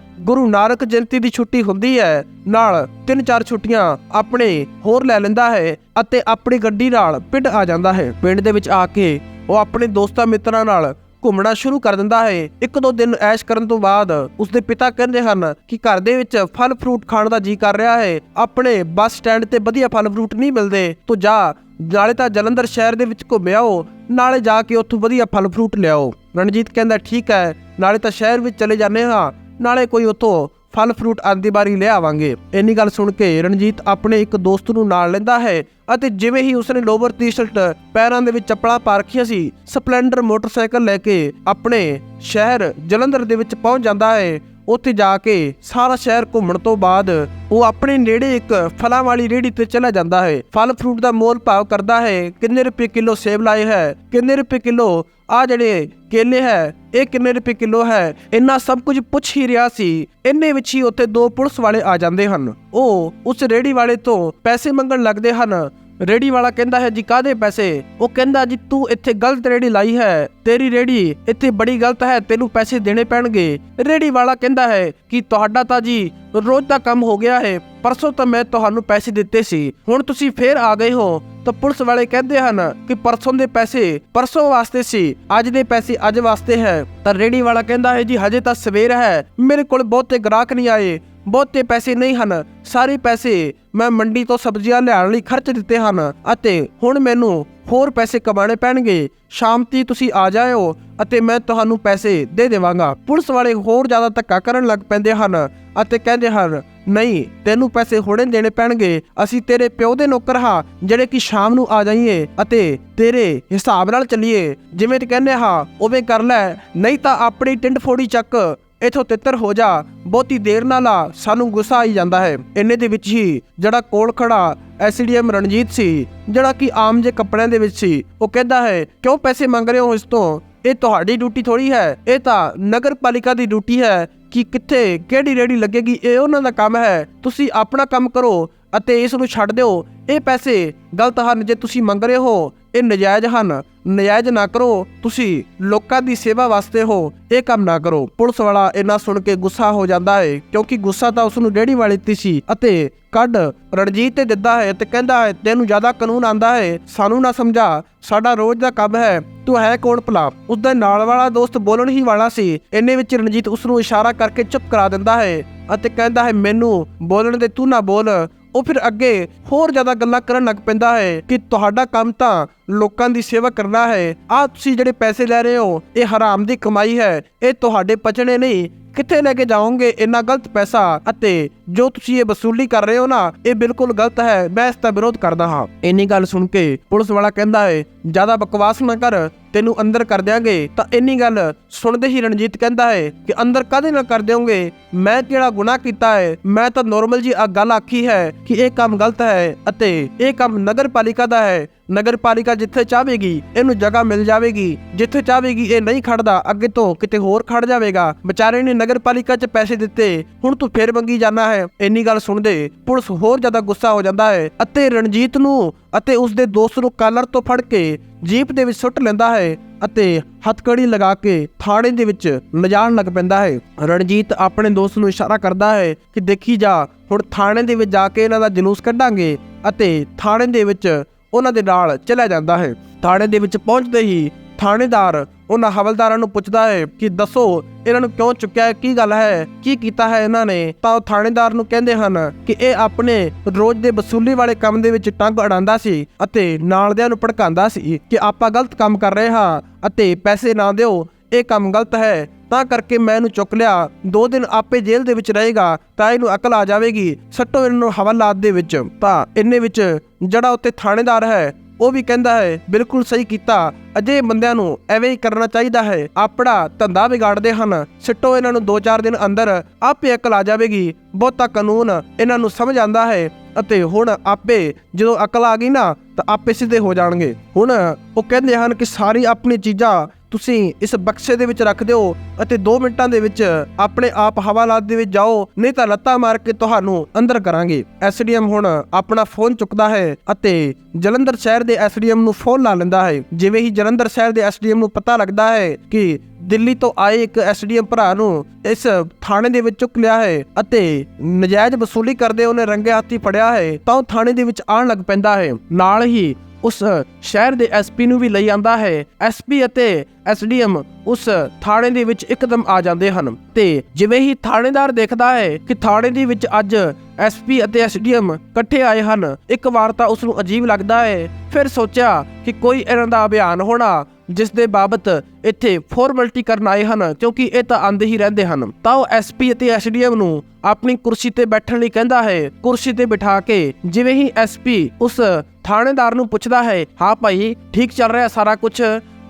ਗੁਰੂ ਨਾਨਕ ਜਯੰਤੀ ਦੀ ਛੁੱਟੀ ਹੁੰਦੀ ਹੈ। ਨਾਲ ਤਿੰਨ ਚਾਰ ਛੁੱਟੀਆਂ ਆਪਣੇ ਹੋਰ ਲੈ ਲੈਂਦਾ ਹੈ ਅਤੇ ਆਪਣੀ ਗੱਡੀ ਨਾਲ ਪਿੰਡ ਆ ਜਾਂਦਾ ਹੈ। ਪਿੰਡ ਦੇ ਵਿੱਚ ਆ ਕੇ ਉਹ ਆਪਣੇ ਦੋਸਤਾਂ ਮਿੱਤਰਾਂ ਨਾਲ ਘੁੰਮਣਾ ਸ਼ੁਰੂ ਕਰ ਦਿੰਦਾ ਹੈ। ਇੱਕ ਦੋ ਦਿਨ ਐਸ਼ ਕਰਨ ਤੋਂ ਬਾਅਦ ਉਸਦੇ ਪਿਤਾ ਕਹਿੰਦੇ ਹਨ ਕਿ ਘਰ ਦੇ ਵਿੱਚ ਫਲ ਫਰੂਟ ਖਾਣ ਦਾ ਜੀ ਕਰ ਰਿਹਾ ਹੈ। ਆਪਣੇ ਬੱਸ ਸਟੈਂਡ ਤੇ ਵਧੀਆ ਫਲ ਫਰੂਟ ਨਹੀਂ ਮਿਲਦੇ। ਤੂੰ ਜਾ, ਨਾਲੇ ਤਾਂ ਜਲੰਧਰ ਸ਼ਹਿਰ ਦੇ ਵਿੱਚ ਘੁੰਮਿਆਓ ਨਾਲੇ ਜਾ ਕੇ ਉੱਥੋਂ ਵਧੀਆ ਫਲ ਫਰੂਟ ਲਿਆਓ। ਰਣਜੀਤ ਕਹਿੰਦਾ, ਠੀਕ ਹੈ, ਨਾਲੇ ਤਾਂ ਸ਼ਹਿਰ ਵਿੱਚ ਚਲੇ ਜਾਂਦੇ ਹਾਂ। ਨਾਲੇ ਕੋਈ ਉੱਥੋਂ ਫਲ ਫਰੂਟ ਆਦਿ ਬਾਰੀ ਲੈ ਆਵਾਂਗੇ। ਇੰਨੀ ਗੱਲ ਸੁਣ ਕੇ ਰਣਜੀਤ ਆਪਣੇ ਇੱਕ ਦੋਸਤ ਨੂੰ ਨਾਲ ਲੈਂਦਾ ਹੈ ਅਤੇ ਜਿਵੇਂ ਹੀ ਉਸਨੇ ਲੋਵਰ ਟੀ-ਸ਼ਰਟ ਪੈਰਾਂ ਦੇ ਵਿੱਚ ਚੱਪਲਾਂ ਪਾ ਰੱਖੀਆਂ ਸੀ, ਸਪਲੈਂਡਰ ਮੋਟਰਸਾਈਕਲ ਲੈ ਕੇ ਆਪਣੇ ਸ਼ਹਿਰ ਜਲੰਧਰ ਦੇ ਵਿੱਚ ਪਹੁੰਚ ਜਾਂਦਾ ਹੈ। ਉੱਥੇ ਜਾ ਕੇ ਸਾਰਾ ਸ਼ਹਿਰ ਘੁੰਮਣ ਤੋਂ ਬਾਅਦ ਉਹ ਆਪਣੇ ਨੇੜੇ ਇੱਕ ਫਲਾਂ ਵਾਲੀ ਰੇਹੜੀ ਤੇ ਚਲਾ ਜਾਂਦਾ ਹੈ। ਫਲ ਫਰੂਟ ਦਾ ਮੋਲ ਭਾਵ ਕਰਦਾ ਹੈ। ਕਿੰਨੇ ਰੁਪਏ ਕਿਲੋ ਸੇਬ ਲਾਏ ਹੈ? ਕਿੰਨੇ ਰੁਪਏ ਕਿਲੋ? ਆ ਜਿਹੜੇ ਕੇਲੇ ਹੈ, ਇਹ ਕਿੰਨੇ ਰੁਪਏ ਕਿਲੋ ਹੈ? ਇੰਨਾ ਸਭ ਕੁਝ ਪੁੱਛ ਹੀ ਰਿਹਾ ਸੀ। ਇੰਨੇ ਵਿੱਚ ਹੀ ਉੱਥੇ ਦੋ ਪੁਲਿਸ ਵਾਲੇ ਆ ਜਾਂਦੇ ਹਨ। ਉਹ ਉਸ ਰੇਹੜੀ ਵਾਲੇ ਤੋਂ ਪੈਸੇ ਮੰਗਣ ਲੱਗਦੇ ਹਨ। ਰੇੜੀ ਵਾਲਾ ਕਹਿੰਦਾ ਹੈ, ਜੀ ਕਾਦੇ ਪੈਸੇ? ਉਹ ਕਹਿੰਦਾ, ਜੀ ਤੂੰ ਇੱਥੇ ਗਲਤ ਰੇੜੀ ਲਾਈ ਹੈ। ਤੇਰੀ ਰੇੜੀ ਇੱਥੇ ਬੜੀ ਗਲਤ ਹੈ, ਤੈਨੂੰ ਪੈਸੇ ਦੇਣੇ ਪੈਣਗੇ। ਰੇੜੀ ਵਾਲਾ ਕਹਿੰਦਾ ਹੈ ਕਿ ਤੁਹਾਡਾ ਤਾਂ ਜੀ ਰੋਜ਼ ਦਾ ਕੰਮ ਹੋ ਗਿਆ ਹੈ, ਪਰਸੋਂ ਤਾਂ ਮੈਂ ਤੁਹਾਨੂੰ ਪੈਸੇ ਦਿੱਤੇ ਸੀ। ਹੁਣ ਤੁਸੀਂ ਫੇਰ ਆ ਗਏ ਹੋ। ਤਾਂ ਪੁਲਿਸ ਵਾਲੇ ਕਹਿੰਦੇ ਹਨ ਕਿ ਪਰਸੋਂ ਦੇ ਪੈਸੇ ਪਰਸੋਂ ਵਾਸਤੇ ਸੀ, ਅੱਜ ਦੇ ਪੈਸੇ ਅੱਜ ਵਾਸਤੇ ਹੈ। ਤਾਂ ਰੇੜੀ ਵਾਲਾ ਕਹਿੰਦਾ ਹੈ, ਜੀ ਹਜੇ ਤਾਂ ਸਵੇਰ ਹੈ, ਮੇਰੇ ਕੋਲ ਬਹੁਤੇ ਗ੍ਰਾਹਕ ਨਹੀਂ ਆਏ। ਬਹੁਤੇ ਪੈਸੇ ਨਹੀਂ ਹਨ। ਸਾਰੇ ਪੈਸੇ ਮੈਂ ਮੰਡੀ ਤੋਂ ਸਬਜ਼ੀਆਂ ਲਿਆਉਣ ਲਈ ਖਰਚ ਦਿੱਤੇ ਹਨ ਅਤੇ ਹੁਣ ਮੈਨੂੰ ਹੋਰ ਪੈਸੇ ਕਮਾਣੇ ਪੈਣਗੇ। ਸ਼ਾਮ ਤੀ ਤੁਸੀਂ ਆ ਜਾਇਓ ਅਤੇ ਮੈਂ ਤੁਹਾਨੂੰ ਪੈਸੇ ਦੇ ਦੇਵਾਂਗਾ। ਪੁਲਿਸ ਵਾਲੇ ਹੋਰ ਜ਼ਿਆਦਾ ਧੱਕਾ ਕਰਨ ਲੱਗ ਪੈਂਦੇ ਹਨ ਅਤੇ ਕਹਿੰਦੇ ਹਨ, ਨਹੀਂ, ਤੈਨੂੰ ਪੈਸੇ ਹੁਣੇ ਦੇਣੇ ਪੈਣਗੇ। ਅਸੀਂ ਤੇਰੇ ਪਿਓ ਦੇ ਨੌਕਰ ਹਾਂ, ਜਿਹੜੇ ਕਿ ਸ਼ਾਮ ਨੂੰ ਆ ਜਾਈਏ ਅਤੇ ਤੇਰੇ ਹਿਸਾਬ ਨਾਲ ਚੱਲੀਏ। ਜਿਵੇਂ ਤੇ ਕਹਿੰਦੇ ਹਾਂ, ਉਵੇਂ ਕਰ ਲੈ, ਨਹੀਂ ਤਾਂ ਆਪਣੀ ਟਿੰਡ ਫੋੜੀ ਚੱਕ ਇਥੋਂ ਤਿੱਤਰ ਹੋ ਜਾ, ਬਹੁਤੀ ਦੇਰ ਨਾ ਲਾ, ਸਾਨੂੰ ਗੁੱਸਾ ਆਈ ਜਾਂਦਾ ਹੈ। ਇੰਨੇ ਦੇ ਵਿੱਚ ਹੀ ਜਿਹੜਾ ਕੋਲ ਖੜਾ ਐਸਡੀਐਮ ਰਣਜੀਤ ਸੀ, ਜਿਹੜਾ ਕਿ ਆਮ ਜੇ ਕੱਪੜਿਆਂ ਦੇ ਵਿੱਚ ਸੀ, ਉਹ ਕਹਿੰਦਾ ਹੈ, ਕਿਉਂ ਪੈਸੇ ਮੰਗ ਰਹੇ ਹੋ ਇਸ ਤੋਂ? ਇਹ ਤੁਹਾਡੀ ਡਿਊਟੀ ਥੋੜੀ ਹੈ। ਇਹ ਤਾਂ ਨਗਰ ਪਾਲਿਕਾ ਦੀ ਡਿਊਟੀ ਹੈ ਕਿ ਕਿੱਥੇ, ਕਿਹੜੀ ਰੇੜੀ ਲੱਗੇਗੀ, ਇਹ ਉਹਨਾਂ ਦਾ ਕੰਮ ਹੈ। ਤੁਸੀਂ ਆਪਣਾ ਕੰਮ ਕਰੋ ਅਤੇ ਇਸ ਨੂੰ ਛੱਡ ਦਿਓ। ਇਹ ਪੈਸੇ ਗਲਤ ਹਨ ਜੇ ਤੁਸੀਂ ਮੰਗ ਰਹੇ ਹੋ। ਇਹ ਨਜਾਇਜ਼ ਹਨ। ਨਜਾਇਜ਼ ਨਾ ਕਰੋ। ਤੁਸੀਂ ਲੋਕਾਂ ਦੀ ਸੇਵਾ ਵਾਸਤੇ ਹੋ। ਇਹ ਕੰਮ ਨਾ ਕਰੋ। ਪੁਲਿਸ ਵਾਲਾ ਇਹਨਾਂ ਸੁਣ ਕੇ ਗੁੱਸਾ ਹੋ ਜਾਂਦਾ ਹੈ ਕਿਉਂਕਿ ਗੁੱਸਾ ਤਾਂ ਉਸ ਨੂੰ ਡੇੜੀ ਵਾਲੀ ਤੇ ਸੀ ਅਤੇ ਕੱਢ ਰਣਜੀਤ ਤੇ ਦਿੰਦਾ ਹੈ ਤੇ ਕਹਿੰਦਾ ਹੈ, ਤੈਨੂੰ ਜ਼ਿਆਦਾ ਕਾਨੂੰਨ ਆਂਦਾ ਹੈ ਸਾਨੂੰ ਨਾ ਸਮਝਾ। ਸਾਡਾ ਰੋਜ਼ ਦਾ ਕੰਮ ਹੈ। ਤੂੰ ਹੈ ਕੌਣ ਭਲਾ? ਉਸ ਦਾ ਨਾਲ ਵਾਲਾ ਦੋਸਤ ਬੋਲਣ ਹੀ ਵਾਲਾ ਸੀ। ਇੰਨੇ ਵਿੱਚ ਰਣਜੀਤ ਉਸ ਨੂੰ ਇਸ਼ਾਰਾ ਕਰਕੇ ਚੁੱਪ ਕਰਾ ਦਿੰਦਾ ਹੈ ਅਤੇ ਕਹਿੰਦਾ ਹੈ, ਮੈਨੂੰ ਬੋਲਣ ਦੇ ਤੂੰ ਨਾ ਬੋਲ। ਉਹ ਫਿਰ ਅੱਗੇ ਹੋਰ ਜ਼ਿਆਦਾ ਗੱਲਾਂ ਕਰਨ ਲੱਗ ਪੈਂਦਾ ਹੈ ਕਿ ਤੁਹਾਡਾ ਕੰਮ ਤਾਂ ਲੋਕਾਂ ਦੀ ਸੇਵਾ ਕਰਨਾ ਹੈ। ਆ ਤੁਸੀਂ ਜਿਹੜੇ ਪੈਸੇ ਲੈ ਰਹੇ ਹੋ, ਇਹ ਹਰਾਮ ਦੀ ਕਮਾਈ ਹੈ। ਇਹ ਤੁਹਾਡੇ ਪਚਣੇ ਨਹੀਂ। ਕਿੱਥੇ ਲੈ ਕੇ ਜਾਓਗੇ ਇੰਨਾ ਗਲਤ ਪੈਸਾ? ਅਤੇ ਜੋ ਤੁਸੀਂ ਇਹ ਵਸੂਲੀ ਕਰ ਰਹੇ ਹੋ ਨਾ, ਇਹ ਬਿਲਕੁਲ ਗਲਤ ਹੈ। ਮੈਂ ਇਸ ਦਾ ਵਿਰੋਧ ਕਰਦਾ ਹਾਂ। ਇੰਨੀ ਗੱਲ ਸੁਣ ਕੇ ਪੁਲਿਸ ਵਾਲਾ ਕਹਿੰਦਾ ਹੈ, ਜ਼ਿਆਦਾ ਬਕਵਾਸ ਨਾ ਕਰ। ਤੈਨੂੰ ਅੰਦਰ ਕਰ ਦਿਆਂਗੇ। ਤਾਂ ਇੰਨੀ ਗੱਲ ਸੁਣਦੇ ਹੀ ਰਣਜੀਤ ਕਹਿੰਦਾ ਹੈ ਕਿ ਅੰਦਰ ਕਾਹਦੇ ਨਾਲ ਕਰ ਦਿਓਗੇ? ਮੈਂ ਕਿਹੜਾ ਗੁਨਾਹ ਕੀਤਾ ਹੈ? ਮੈਂ ਤਾਂ ਨਾਰਮਲ ਜੀ ਆ ਗੱਲ ਆਖੀ ਹੈ ਕਿ ਇਹ ਕੰਮ ਗਲਤ ਹੈ ਅਤੇ ਇਹ ਕੰਮ ਨਗਰ ਪਾਲਿਕਾ ਦਾ ਹੈ। ਨਗਰ ਪਾਲਿਕਾ ਜਿੱਥੇ ਚਾਹਵੇਗੀ, ਇਹਨੂੰ ਜਗ੍ਹਾ ਮਿਲ ਜਾਵੇਗੀ। ਜਿੱਥੇ ਚਾਹਵੇਗੀ, ਇਹ ਨਹੀਂ ਖੜਦਾ, ਅੱਗੇ ਤੋਂ ਕਿਤੇ ਹੋਰ ਖੜ ਜਾਵੇਗਾ। ਵਿਚਾਰੇ ਨੇ ਨਗਰ ਪਾਲਿਕਾ 'ਚ ਪੈਸੇ ਦਿੱਤੇ, ਹੁਣ ਤੂੰ ਫੇਰ ਮੰਗੀ ਜਾਣਾ ਹੈ। ਇੰਨੀ ਗੱਲ ਸੁਣਦੇ, ਪੁਲਿਸ ਹੋਰ ਜ਼ਿਆਦਾ ਗੁੱਸਾ ਹੋ ਜਾਂਦਾ ਹੈ ਅਤੇ ਰਣਜੀਤ ਨੂੰ ਅਤੇ ਉਸ ਦੇ ਦੋਸਤ ਨੂੰ ਕਾਲਰ ਤੋਂ ਫੜ ਕੇ ਜੀਪ ਦੇ ਵਿੱਚ ਸੁੱਟ ਲੈਂਦਾ ਹੈ ਅਤੇ ਹੱਥਕੜੀ ਲਗਾ ਕੇ ਥਾਣੇ ਦੇ ਵਿੱਚ ਲਿਜਾਣ ਲੱਗ ਪੈਂਦਾ ਹੈ। ਰਣਜੀਤ ਆਪਣੇ ਦੋਸਤ ਨੂੰ ਇਸ਼ਾਰਾ ਕਰਦਾ ਹੈ ਕਿ ਦੇਖੀ ਜਾ, ਹੁਣ ਥਾਣੇ ਦੇ ਵਿੱਚ ਜਾ ਕੇ ਇਹਨਾਂ ਦਾ ਜਲੂਸ ਕੱਢਾਂਗੇ ਅਤੇ ਥਾਣੇ ਦੇ ਵਿੱਚ ਉਹਨਾਂ ਦੇ ਨਾਲ ਚਲਾ ਜਾਂਦਾ ਹੈ। ਥਾਣੇ ਦੇ ਵਿੱਚ ਪਹੁੰਚਦੇ ਹੀ ਥਾਣੇਦਾਰ ਉਹਨਾਂ ਹਵਲਦਾਰਾਂ ਨੂੰ ਪੁੱਛਦਾ ਹੈ ਕਿ ਦੱਸੋ, ਇਹਨਾਂ ਨੂੰ ਕਿਉਂ ਚੁੱਕਿਆ ਹੈ ਕੀ ਗੱਲ ਹੈ, ਕੀ ਕੀਤਾ ਹੈ ਇਹਨਾਂ ਨੇ? ਤਾਂ ਉਹ ਥਾਣੇਦਾਰ ਨੂੰ ਕਹਿੰਦੇ ਹਨ ਕਿ ਇਹ ਆਪਣੇ ਰੋਜ਼ ਦੇ ਵਸੂਲੀ ਵਾਲੇ ਕੰਮ ਦੇ ਵਿੱਚ ਟੰਗ ਅੜਾਉਂਦਾ ਸੀ ਅਤੇ ਨਾਲਦਿਆਂ ਨੂੰ ਭੜਕਾਉਂਦਾ ਸੀ ਕਿ ਆਪਾਂ ਗਲਤ ਕੰਮ ਕਰ ਰਹੇ ਹਾਂ ਅਤੇ ਪੈਸੇ ਨਾ ਦਿਓ, ਇਹ ਕੰਮ ਗਲਤ ਹੈ। ਤਾਂ ਕਰਕੇ ਮੈਂ ਇਹਨੂੰ ਚੁੱਕ ਲਿਆ। ਦੋ ਦਿਨ ਆਪੇ ਜੇਲ੍ਹ ਦੇ ਵਿੱਚ ਰਹੇਗਾ, ਤਾਂ ਇਹਨੂੰ ਅਕਲ ਆ ਜਾਵੇਗੀ। ਸੱਟੋ ਇਹਨੂੰ ਹਵਾਲਾਤ ਦੇ ਵਿੱਚ। ਤਾਂ ਇੰਨੇ ਵਿੱਚ ਜਿਹੜਾ ਉੱਤੇ ਥਾਣੇਦਾਰ ਹੈ, ਉਹ ਵੀ ਕਹਿੰਦਾ ਹੈ, ਬਿਲਕੁਲ ਸਹੀ ਕੀਤਾ। ਅਜੇ ਬੰਦਿਆਂ ਨੂੰ ਐਵੇਂ ਹੀ ਕਰਨਾ ਚਾਹੀਦਾ ਹੈ। ਆਪਣਾ ਧੰਦਾ ਵਿਗਾੜਦੇ ਹਨ। ਸਿੱਟੋ ਇਹਨਾਂ ਨੂੰ 2-4 ਦਿਨ ਅੰਦਰ ਆਪੇ ਅਕਲ ਆ ਜਾਵੇਗੀ। ਬਹੁਤਾ ਕਾਨੂੰਨ ਇਹਨਾਂ ਨੂੰ ਸਮਝ ਆਂਦਾ ਹੈ ਅਤੇ ਹੁਣ ਆਪੇ ਜਦੋਂ ਅਕਲ ਆ ਗਈ ਨਾ, ਤਾਂ ਆਪੇ ਸਿੱਧੇ ਹੋ ਜਾਣਗੇ। ਹੁਣ ਉਹ ਕਹਿੰਦੇ ਹਨ ਕਿ ਸਾਰੀ ਆਪਣੀ ਚੀਜ਼ਾਂ ਤੁਸੀਂ ਇਸ ਬਕਸੇ ਦੇ ਵਿੱਚ ਰੱਖ ਦਿਓ ਅਤੇ 2 ਮਿੰਟਾਂ ਦੇ ਵਿੱਚ ਆਪਣੇ ਆਪ ਹਵਾਲਾਤ ਦੇ ਵਿੱਚ ਜਾਓ, ਨਹੀਂ ਤਾਂ ਲੱਤਾਂ ਮਾਰ ਕੇ ਤੁਹਾਨੂੰ ਅੰਦਰ ਕਰਾਂਗੇ। ਐਸਡੀਐਮ ਹੁਣ ਆਪਣਾ ਫੋਨ ਚੁੱਕਦਾ ਹੈ ਅਤੇ ਜਲੰਧਰ ਸ਼ਹਿਰ ਦੇ ਐਸਡੀਐਮ ਨੂੰ ਫੋਨ ਲਾ ਲੈਂਦਾ ਹੈ। ਜਿਵੇਂ ਹੀ ਜਲੰਧਰ ਸ਼ਹਿਰ ਦੇ ਐਸਡੀਐਮ ਨੂੰ ਪਤਾ ਲੱਗਦਾ ਹੈ ਕਿ ਦਿੱਲੀ ਤੋਂ ਆਏ ਇੱਕ ਐਸਡੀਐਮ ਭਰਾ ਨੂੰ ਇਸ ਥਾਣੇ ਦੇ ਵਿੱਚ ਚੁੱਕ ਲਿਆ ਹੈ ਅਤੇ ਨਜਾਇਜ਼ ਵਸੂਲੀ ਕਰਦੇ ਉਹਨੇ ਰੰਗੇ ਹੱਥੀ ਫੜਿਆ ਹੈ, ਤਾਂ ਉਹ ਥਾਣੇ ਦੇ ਵਿੱਚ ਆਉਣ ਲੱਗ ਪੈਂਦਾ ਹੈ। ਨਾਲ ਹੀ ਉਸ ਸ਼ਹਿਰ ਦੇ ਐਸਪੀ ਨੂੰ ਵੀ ਲਈ ਆਂਦਾ ਹੈ। ਐਸਪੀ ਅਤੇ ਐਸਡੀਐਮ ਉਸ ਥਾਣੇ ਦੇ ਵਿੱਚ ਇੱਕਦਮ ਆ ਜਾਂਦੇ ਹਨ ਤੇ ਜਿਵੇਂ ਹੀ ਥਾਣੇਦਾਰ ਦੇਖਦਾ ਹੈ ਕਿ ਥਾਣੇ ਦੇ ਵਿੱਚ ਅੱਜ ਐਸਪੀ ਅਤੇ ਐਸਡੀਐਮ ਇਕੱਠੇ ਆਏ ਹਨ, ਇੱਕ ਵਾਰ ਤਾਂ ਉਸ ਨੂੰ ਅਜੀਬ ਲੱਗਦਾ ਹੈ, ਫਿਰ ਸੋਚਿਆ ਕਿ ਕੋਈ ਇਹਨਾਂ ਦਾ ਅਭਿਆਨ ਹੋਣਾ ਜਿਸ ਦੇ ਬਾਬਤ ਇੱਥੇ ਫਾਰਮੈਲਿਟੀ ਕਰਨ ਆਏ ਹਨ, ਕਿਉਂਕਿ ਇਹ ਤਾਂ ਆਂਦੇ ਹੀ ਰਹਿੰਦੇ ਹਨ। ਤਾਂ ਉਹ ਐਸਪੀ ਅਤੇ ਐਸਡੀਐਮ ਨੂੰ ਆਪਣੀ ਕੁਰਸੀ ਤੇ ਬੈਠਣ ਲਈ ਕਹਿੰਦਾ ਹੈ, ਕੁਰਸੀ ਤੇ ਬਿਠਾ ਕੇ ਜਿਵੇਂ ਹੀ ਐਸਪੀ ਉਸ ਥਾਣੇਦਾਰ ਨੂੰ ਪੁੱਛਦਾ ਹੈ, ਹਾਂ ਭਾਈ, ਠੀਕ ਚੱਲ ਰਿਹਾ ਸਾਰਾ ਕੁਝ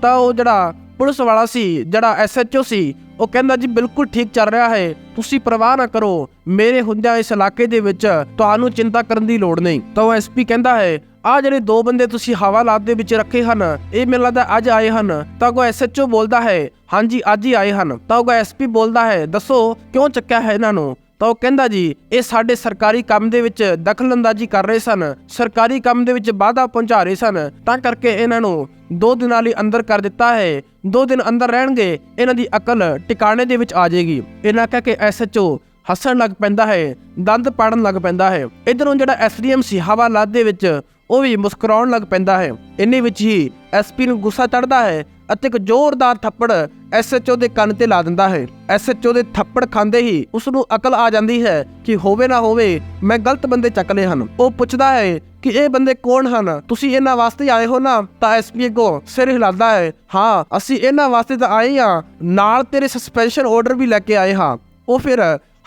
ਤਾਂ ਉਹ ਜਿਹੜਾ ਪੁਲਿਸ ਵਾਲਾ ਸੀ, ਜਿਹੜਾ ਐਸਐਚਓ ਸੀ, ਉਹ ਕਹਿੰਦਾ ਜੀ ਬਿਲਕੁਲ ਠੀਕ ਚੱਲ ਰਿਹਾ ਹੈ, ਤੁਸੀਂ ਪਰਵਾਹ ਨਾ ਕਰੋ, ਮੇਰੇ ਹੁੰਦਿਆਂ ਇਸ ਇਲਾਕੇ ਦੇ ਵਿੱਚ ਤੁਹਾਨੂੰ ਚਿੰਤਾ ਕਰਨ ਦੀ ਲੋੜ ਨਹੀਂ। ਤਾਂ ਉਹ ਐਸਪੀ ਕਹਿੰਦਾ ਹੈ, ਆ ਜਿਹੜੇ ਦੋ ਬੰਦੇ ਤੁਸੀਂ ਹਵਾਲਾਤ ਦੇ ਵਿੱਚ ਰੱਖੇ ਹਨ, ਇਹ ਮੈਨੂੰ ਲੱਗਦਾ ਅੱਜ ਆਏ ਹਨ। ਤਾਂ ਉਹ ਐਸਐਚਓ ਬੋਲਦਾ ਹੈ, ਹਾਂਜੀ, ਅੱਜ ਹੀ ਆਏ ਹਨ। ਤਾਂ ਉਹ ਐਸਪੀ ਬੋਲਦਾ ਹੈ, ਦੱਸੋ, ਕਿਉਂ ਚੱਕਿਆ ਹੈ ਇਹਨਾਂ ਨੂੰ? ਤਾਂ ਉਹ ਕਹਿੰਦਾ ਜੀ, ਇਹ ਸਾਡੇ ਸਰਕਾਰੀ ਕੰਮ ਦੇ ਵਿੱਚ ਦਖਲਅੰਦਾਜ਼ੀ ਕਰ ਰਹੇ ਸਨ, ਸਰਕਾਰੀ ਕੰਮ ਦੇ ਵਿੱਚ ਬਾਧਾ ਪਹੁੰਚਾ ਰਹੇ ਸਨ, ਤਾਂ ਕਰਕੇ ਇਹਨਾਂ ਨੂੰ ਦੋ ਦਿਨਾਂ ਲਈ ਅੰਦਰ ਕਰ ਦਿੱਤਾ ਹੈ, ਦੋ ਦਿਨ ਅੰਦਰ ਰਹਿਣਗੇ, ਇਹਨਾਂ ਦੀ ਅਕਲ ਟਿਕਾਣੇ ਦੇ ਵਿੱਚ ਆ ਜਾਏਗੀ। ਇਹਨਾਂ ਕਹਿ ਕੇ ਐਸਐਚਓ ਹੱਸਣ ਲੱਗ ਪੈਂਦਾ ਹੈ, ਦੰਦ ਪਾੜਨ ਲੱਗ ਪੈਂਦਾ ਹੈ। ਇਧਰੋਂ ਜਿਹੜਾ ਐਸਡੀਐਮ ਸੀ ਹਵਾਲਾਤ ਦੇ ਵਿੱਚ, ਉਹ ਵੀ ਮੁਸਕਰਾਉਣ ਲੱਗ ਪੈਂਦਾ ਹੈ। ਇੰਨੇ ਵਿੱਚ ਹੀ ਐਸਪੀ ਨੂੰ ਗੁੱਸਾ ਚੜਦਾ ਹੈ ਅਤੇ ਇੱਕ ਜ਼ੋਰਦਾਰ ਥੱਪੜ ਐਸਐਚਓ ਦੇ ਕੰਨ ਤੇ ਲਾ ਦਿੰਦਾ ਹੈ। ਐਸਐਚਓ ਦੇ ਥੱਪੜ ਖਾਂਦੇ ਹੀ ਉਸ ਨੂੰ ਅਕਲ ਆ ਜਾਂਦੀ ਹੈ ਕਿ ਹੋਵੇ ਨਾ ਹੋਵੇ, ਮੈਂ ਗਲਤ ਬੰਦੇ ਚੱਕ ਲਏ ਹਨ। ਉਹ ਪੁੱਛਦਾ ਹੈ ਕਿ ਇਹ ਬੰਦੇ ਕੌਣ ਹਨ? ਤੁਸੀਂ ਇਹਨਾਂ ਵਾਸਤੇ ਆਏ ਹੋ ਨਾ? ਤਾਂ ਐਸਪੀ ਕੋ ਸਿਰ ਹਿਲਾਉਂਦਾ ਹੈ। ਹਾਂ, ਅਸੀਂ ਇਹਨਾਂ ਵਾਸਤੇ ਤਾਂ ਆਏ ਹਾਂ। ਨਾਲ ਤੇਰੇ ਸਸਪੈਂਸ਼ਨ ਆਰਡਰ ਵੀ ਲੈ ਕੇ ਆਏ ਹਾਂ। ਉਹ ਫਿਰ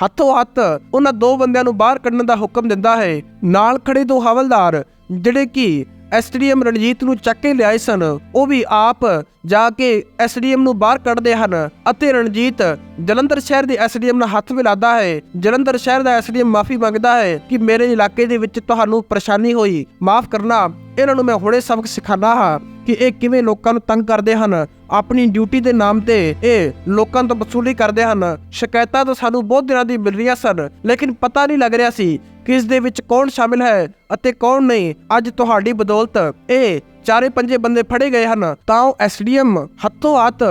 ਹੱਥੋਂ ਹੱਥ ਉਹਨਾਂ ਦੋ ਬੰਦਿਆਂ ਨੂੰ ਬਾਹਰ ਕੱਢਣ ਦਾ ਹੁਕਮ ਦਿੰਦਾ ਹੈ। ਨਾਲ ਖੜੇ ਦੋ ਹਵਲਦਾਰ, ਜਿਹੜੇ ਕਿ ਐਸਡੀਐਮ ਰਣਜੀਤ ਨੂੰ ਚੱਕ ਕੇ ਲਿਆਏ ਸਨ। ਉਹ ਵੀ ਆਪ ਜਾ ਕੇ ਐਸਡੀਐਮ ਨੂੰ ਬਾਹਰ ਕੱਢਦੇ ਹਨ ਅਤੇ ਰਣਜੀਤ ਜਲੰਧਰ ਸ਼ਹਿਰ ਦੇ ਐਸਡੀਐਮ ਨਾਲ ਹੱਥ ਮਿਲਾਦਾ ਹੈ। ਜਲੰਧਰ ਸ਼ਹਿਰ ਦਾ ਐਸਡੀਐਮ ਮਾਫੀ ਮੰਗਦਾ ਹੈ ਕਿ ਮੇਰੇ ਇਲਾਕੇ ਦੇ ਵਿੱਚ ਤੁਹਾਨੂੰ ਪਰੇਸ਼ਾਨੀ ਹੋਈ। ਮਾਫ ਕਰਨਾ, ਇਹਨਾਂ ਨੂੰ ਮੈਂ ਹੁਣੇ ਸਬਕ ਸਿਖਾਣਾ ਹਾਂ ਕਿ ਇਹ ਕਿਵੇਂ ਲੋਕਾਂ ਨੂੰ ਤੰਗ ਕਰਦੇ ਹਨ। ਆਪਣੀ ਡਿਊਟੀ ਦੇ ਨਾਮ ਤੇ ਇਹ ਲੋਕਾਂ ਤੋਂ ਵਸੂਲੀ ਕਰਦੇ ਹਨ। ਸ਼ਿਕਾਇਤਾਂ ਤਾਂ ਸਾਨੂੰ ਬਹੁਤ ਦਿਨਾਂ ਦੀ ਮਿਲ ਰਹੀਆਂ ਸਨ, ਲੇਕਿਨ ਪਤਾ ਨਹੀਂ ਲੱਗ ਰਿਹਾ ਸੀ ਕਿ ਦੇ ਵਿੱਚ ਕੌਣ ਸ਼ਾਮਿਲ ਹੈ ਅਤੇ ਕੌਣ ਨਹੀਂ, ਅੱਜ ਤੁਹਾਡੀ ਬਦੌਲਤ ਇਹ ਚਾਰੇ ਪੰਜੇ ਬੰਦੇ ਫੜੇ ਗਏ ਹਨ। ਤਾਂ ਉਹ ਐਸਡੀਐਮ ਹੱਥੋਂ ਹੱਥ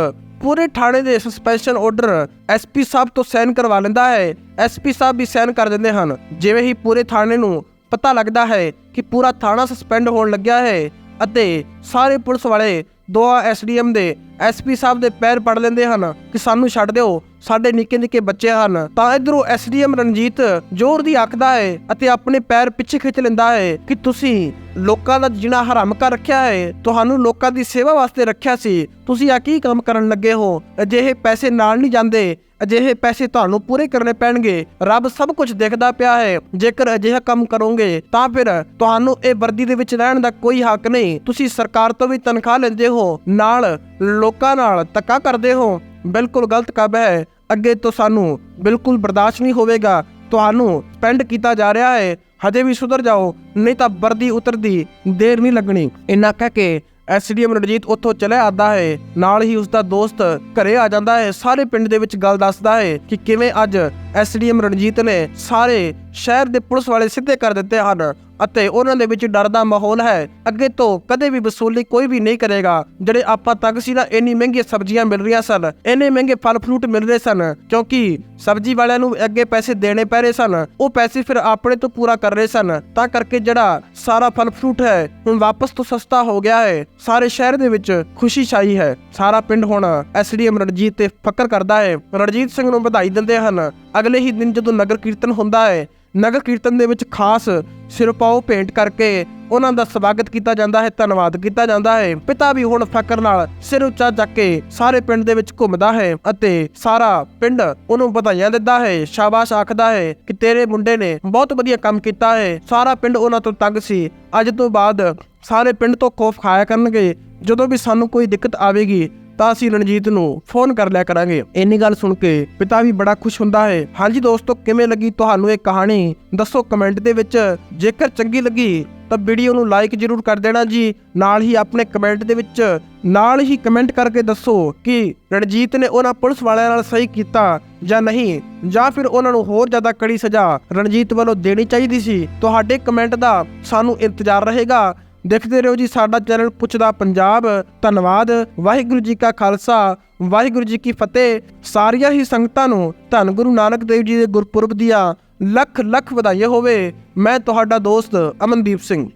ਪੂਰੇ ਥਾਣੇ ਦੇ ਸਸਪੈਂਸ਼ਨ ਆਰਡਰ ਐਸਪੀ ਸਾਹਿਬ ਤੋਂ ਸਾਈਨ ਕਰਵਾ ਲੈਂਦਾ ਹੈ। ਐਸਪੀ ਸਾਹਿਬ ਵੀ ਸਾਈਨ ਕਰ ਦਿੰਦੇ ਹਨ। ਜਿਵੇਂ ਹੀ ਪੂਰੇ ਥਾਣੇ ਨੂੰ ਪਤਾ ਲੱਗਦਾ ਹੈ ਕਿ ਪੂਰਾ ਥਾਣਾ ਸਸਪੈਂਡ ਹੋਣ ਲੱਗਿਆ ਹੈ ਅਤੇ ਸਾਰੇ ਪੁਲਿਸ ਵਾਲੇ ਦੋਆ ਐਸਡੀਐਮ ਦੇ ਐਸਪੀ ਸਾਹਿਬ ਦੇ ਪੈਰ ਪੜ ਲੈਂਦੇ ਹਨ ਕਿ ਸਾਨੂੰ ਛੱਡ ਦਿਓ, ਸਾਡੇ ਨਿੱਕੇ ਨਿੱਕੇ ਬੱਚੇ ਹਨ। ਤਾਂ ਇਧਰੋਂ ਐਸਡੀਐਮ ਰਣਜੀਤ ਜ਼ੋਰ ਦੀ ਆਖਦਾ ਹੈ ਅਤੇ ਆਪਣੇ ਪੈਰ ਪਿੱਛੇ ਖਿੱਚ ਲੈਂਦਾ ਹੈ ਕਿ ਤੁਸੀਂ ਲੋਕਾਂ ਦਾ ਜੀਣਾ ਹਰਾਮ ਕਰ ਰੱਖਿਆ ਹੈ ਤੁਹਾਨੂੰ ਲੋਕਾਂ ਦੀ ਸੇਵਾ ਵਾਸਤੇ ਰੱਖਿਆ ਸੀ। ਤੁਸੀਂ ਆ ਕੀ ਕੰਮ ਕਰਨ ਲੱਗੇ ਹੋ? ਅਜਿਹੇ ਪੈਸੇ ਨਾਲ ਨਹੀਂ ਜਾਂਦੇ। ਅਜਿਹੇ ਪੈਸੇ ਤੁਹਾਨੂੰ ਪੂਰੇ ਕਰਨੇ ਪੈਣਗੇ। ਰੱਬ ਸਭ ਕੁਝ ਦੇਖਦਾ ਪਿਆ ਹੈ ਜੇਕਰ ਅਜਿਹਾ ਕੰਮ ਕਰੋਗੇ, ਤਾਂ ਫਿਰ ਤੁਹਾਨੂੰ ਇਹ ਵਰਦੀ ਦੇ ਵਿੱਚ ਰਹਿਣ ਦਾ ਕੋਈ ਹੱਕ ਨਹੀਂ। ਤੁਸੀਂ ਸਰਕਾਰ ਤੋਂ ਵੀ ਤਨਖਾਹ ਲੈਂਦੇ ਹੋ ਨਾਲ ਲੋਕਾਂ ਨਾਲ ਧੱਕਾ ਕਰਦੇ ਹੋ। ਬਿਲਕੁਲ ਗਲਤ ਕੰਮ ਹੈ। ਅੱਗੇ ਤੋਂ ਸਾਨੂੰ ਬਿਲਕੁਲ ਬਰਦਾਸ਼ਤ ਨਹੀਂ ਹੋਵੇਗਾ। ਤੁਹਾਨੂੰ ਸਪੈਂਡ ਕੀਤਾ ਜਾ ਰਿਹਾ ਹੈ। ਹਜੇ ਵੀ ਸੁਧਰ ਜਾਓ, ਨਹੀਂ ਤਾਂ ਵਰਦੀ ਉਤਰਦੀ ਦੇਰ ਨਹੀਂ ਲੱਗਣੀ। ਇੰਨਾ ਕਹਿ ਕੇ ਐਸਡੀਐਮ ਰਣਜੀਤ ਉੱਥੋਂ ਚਲਿਆ ਆਉਂਦਾ ਹੈ। ਨਾਲ ਹੀ ਉਸ ਦਾ ਦੋਸਤ ਘਰੇ ਆ ਜਾਂਦਾ ਹੈ। ਸਾਰੇ ਪਿੰਡ ਦੇ ਵਿੱਚ ਗੱਲ ਦੱਸਦਾ ਹੈ ਕਿ ਕਿਵੇਂ ਅੱਜ ਐਸਡੀਐਮ ਰਣਜੀਤ ਨੇ ਸਾਰੇ ਸ਼ਹਿਰ ਦੇ ਪੁਲਿਸ ਵਾਲੇ ਸਿੱਧੇ ਕਰ ਦਿੱਤੇ ਹਨ। ਅਤੇ ਉਹਨਾਂ ਦੇ ਵਿੱਚ ਡਰ ਦਾ ਮਾਹੌਲ ਹੈ। ਅੱਗੇ ਤੋਂ ਕਦੇ ਵੀ ਵਸੂਲੀ ਕੋਈ ਵੀ ਨਹੀਂ ਕਰੇਗਾ। ਜਿਹੜੇ ਆਪਾਂ ਤੱਕ ਸੀ ਨਾ, ਇੰਨੀ ਮਹਿੰਗੀ ਸਬਜ਼ੀਆਂ ਮਿਲ ਰਹੀਆਂ ਸਨ। ਇੰਨੇ ਮਹਿੰਗੇ ਫਲ ਫਰੂਟ ਮਿਲ ਰਹੇ ਸਨ। ਕਿਉਂਕਿ ਸਬਜ਼ੀ ਵਾਲਿਆਂ ਨੂੰ ਅੱਗੇ ਪੈਸੇ ਦੇਣੇ ਪੈ ਰਹੇ ਸਨ। ਉਹ ਪੈਸੇ ਫਿਰ ਆਪਣੇ ਤੋਂ ਪੂਰਾ ਕਰ ਰਹੇ ਸਨ। ਤਾਂ ਕਰਕੇ ਜਿਹੜਾ ਸਾਰਾ ਫਲ ਫਰੂਟ ਹੈ, ਹੁਣ ਵਾਪਸ ਤੋਂ ਸਸਤਾ ਹੋ ਗਿਆ ਹੈ। ਸਾਰੇ ਸ਼ਹਿਰ ਦੇ ਵਿੱਚ ਖੁਸ਼ੀ ਛਾਈ ਹੈ। ਸਾਰਾ ਪਿੰਡ ਹੁਣ ਐਸਡੀਐਮ ਰਣਜੀਤ ਤੇ ਫਕਰ ਕਰਦਾ ਹੈ। ਰਣਜੀਤ ਸਿੰਘ ਨੂੰ ਵਧਾਈ ਦਿੰਦੇ ਹਨ। ਅਗਲੇ ਹੀ ਦਿਨ ਜਦੋਂ ਨਗਰ ਕੀਰਤਨ ਹੁੰਦਾ ਹੈ ਨਗਰ ਕੀਰਤਨ ਦੇ ਵਿੱਚ ਖਾਸ ਸਿਰਪਾਓ ਭੇਂਟ ਕਰਕੇ ਉਹਨਾਂ ਦਾ ਸਵਾਗਤ ਕੀਤਾ ਜਾਂਦਾ ਹੈ, ਧੰਨਵਾਦ ਕੀਤਾ ਜਾਂਦਾ ਹੈ। ਪਿਤਾ ਵੀ ਹੁਣ ਫਕਰ ਨਾਲ ਸਿਰ ਉੱਚਾ ਚੱਕ ਕੇ ਸਾਰੇ ਪਿੰਡ ਦੇ ਵਿੱਚ ਘੁੰਮਦਾ ਹੈ ਅਤੇ ਸਾਰਾ ਪਿੰਡ ਉਹਨੂੰ ਵਧਾਈਆਂ ਦਿੰਦਾ ਹੈ। ਸ਼ਾਬਾਸ਼ ਆਖਦਾ ਹੈ ਕਿ ਤੇਰੇ ਮੁੰਡੇ ਨੇ ਬਹੁਤ ਵਧੀਆ ਕੰਮ ਕੀਤਾ ਹੈ। ਸਾਰਾ ਪਿੰਡ ਉਹਨਾਂ ਤੋਂ ਤੰਗ ਸੀ। ਅੱਜ ਤੋਂ ਬਾਅਦ ਸਾਰੇ ਪਿੰਡ ਤੋਂ ਖੌਫ ਖਾਇਆ ਕਰਨਗੇ। ਜਦੋਂ ਵੀ ਸਾਨੂੰ ਕੋਈ ਦਿੱਕਤ ਆਵੇਗੀ ਤਾਂ ਅਸੀਂ ਰਣਜੀਤ ਨੂੰ। ਫੋਨ ਕਰ ਲਿਆ ਕਰਾਂਗੇ। ਇੰਨੀ ਗੱਲ ਸੁਣ ਕੇ ਪਿਤਾ ਵੀ ਬੜਾ ਖੁਸ਼ ਹੁੰਦਾ ਹੈ। ਹਾਂਜੀ ਦੋਸਤੋ, ਕਿਵੇਂ ਲੱਗੀ ਤੁਹਾਨੂੰ ਇਹ ਕਹਾਣੀ? ਦੱਸੋ ਕਮੈਂਟ ਦੇ ਵਿੱਚ। ਜੇਕਰ ਚੰਗੀ ਲੱਗੀ, ਤਾਂ ਵੀਡੀਓ ਨੂੰ ਲਾਈਕ ਜ਼ਰੂਰ ਕਰ ਦੇਣਾ ਜੀ। ਨਾਲ ਹੀ ਆਪਣੇ ਕਮੈਂਟ ਦੇ ਵਿੱਚ, ਨਾਲ ਹੀ ਕਮੈਂਟ ਕਰਕੇ ਦੱਸੋ ਕਿ ਰਣਜੀਤ ਨੇ ਉਹਨਾਂ ਪੁਲਿਸ ਵਾਲਿਆਂ ਨਾਲ ਸਹੀ ਕੀਤਾ ਜਾਂ ਨਹੀਂ, ਜਾਂ ਫਿਰ ਉਹਨਾਂ ਨੂੰ ਹੋਰ ਜ਼ਿਆਦਾ ਕੜੀ ਸਜ਼ਾ ਰਣਜੀਤ ਵੱਲੋਂ ਦੇਣੀ ਚਾਹੀਦੀ ਸੀ। ਤੁਹਾਡੇ ਕਮੈਂਟ ਦਾ ਸਾਨੂੰ ਇੰਤਜ਼ਾਰ ਰਹੇਗਾ। ਦੇਖਦੇ ਰਹੋ ਜੀ ਸਾਡਾ ਚੈਨਲ ਪੁੱਛਦਾ ਪੰਜਾਬ। ਧੰਨਵਾਦ। ਵਾਹਿਗੁਰੂ ਜੀ ਕਾ ਖਾਲਸਾ। ਵਾਹਿਗੁਰੂ ਜੀ ਕੀ ਫਤਿਹ। ਸਾਰੀਆਂ ਹੀ ਸੰਗਤਾਂ ਨੂੰ ਧੰਨ ਗੁਰੂ ਨਾਨਕ ਦੇਵ ਜੀ ਦੇ ਗੁਰਪੁਰਬ ਦੀਆਂ ਲੱਖ ਲੱਖ ਵਧਾਈਆਂ ਹੋਵੇ। ਮੈਂ ਤੁਹਾਡਾ ਦੋਸਤ ਅਮਨਦੀਪ ਸਿੰਘ।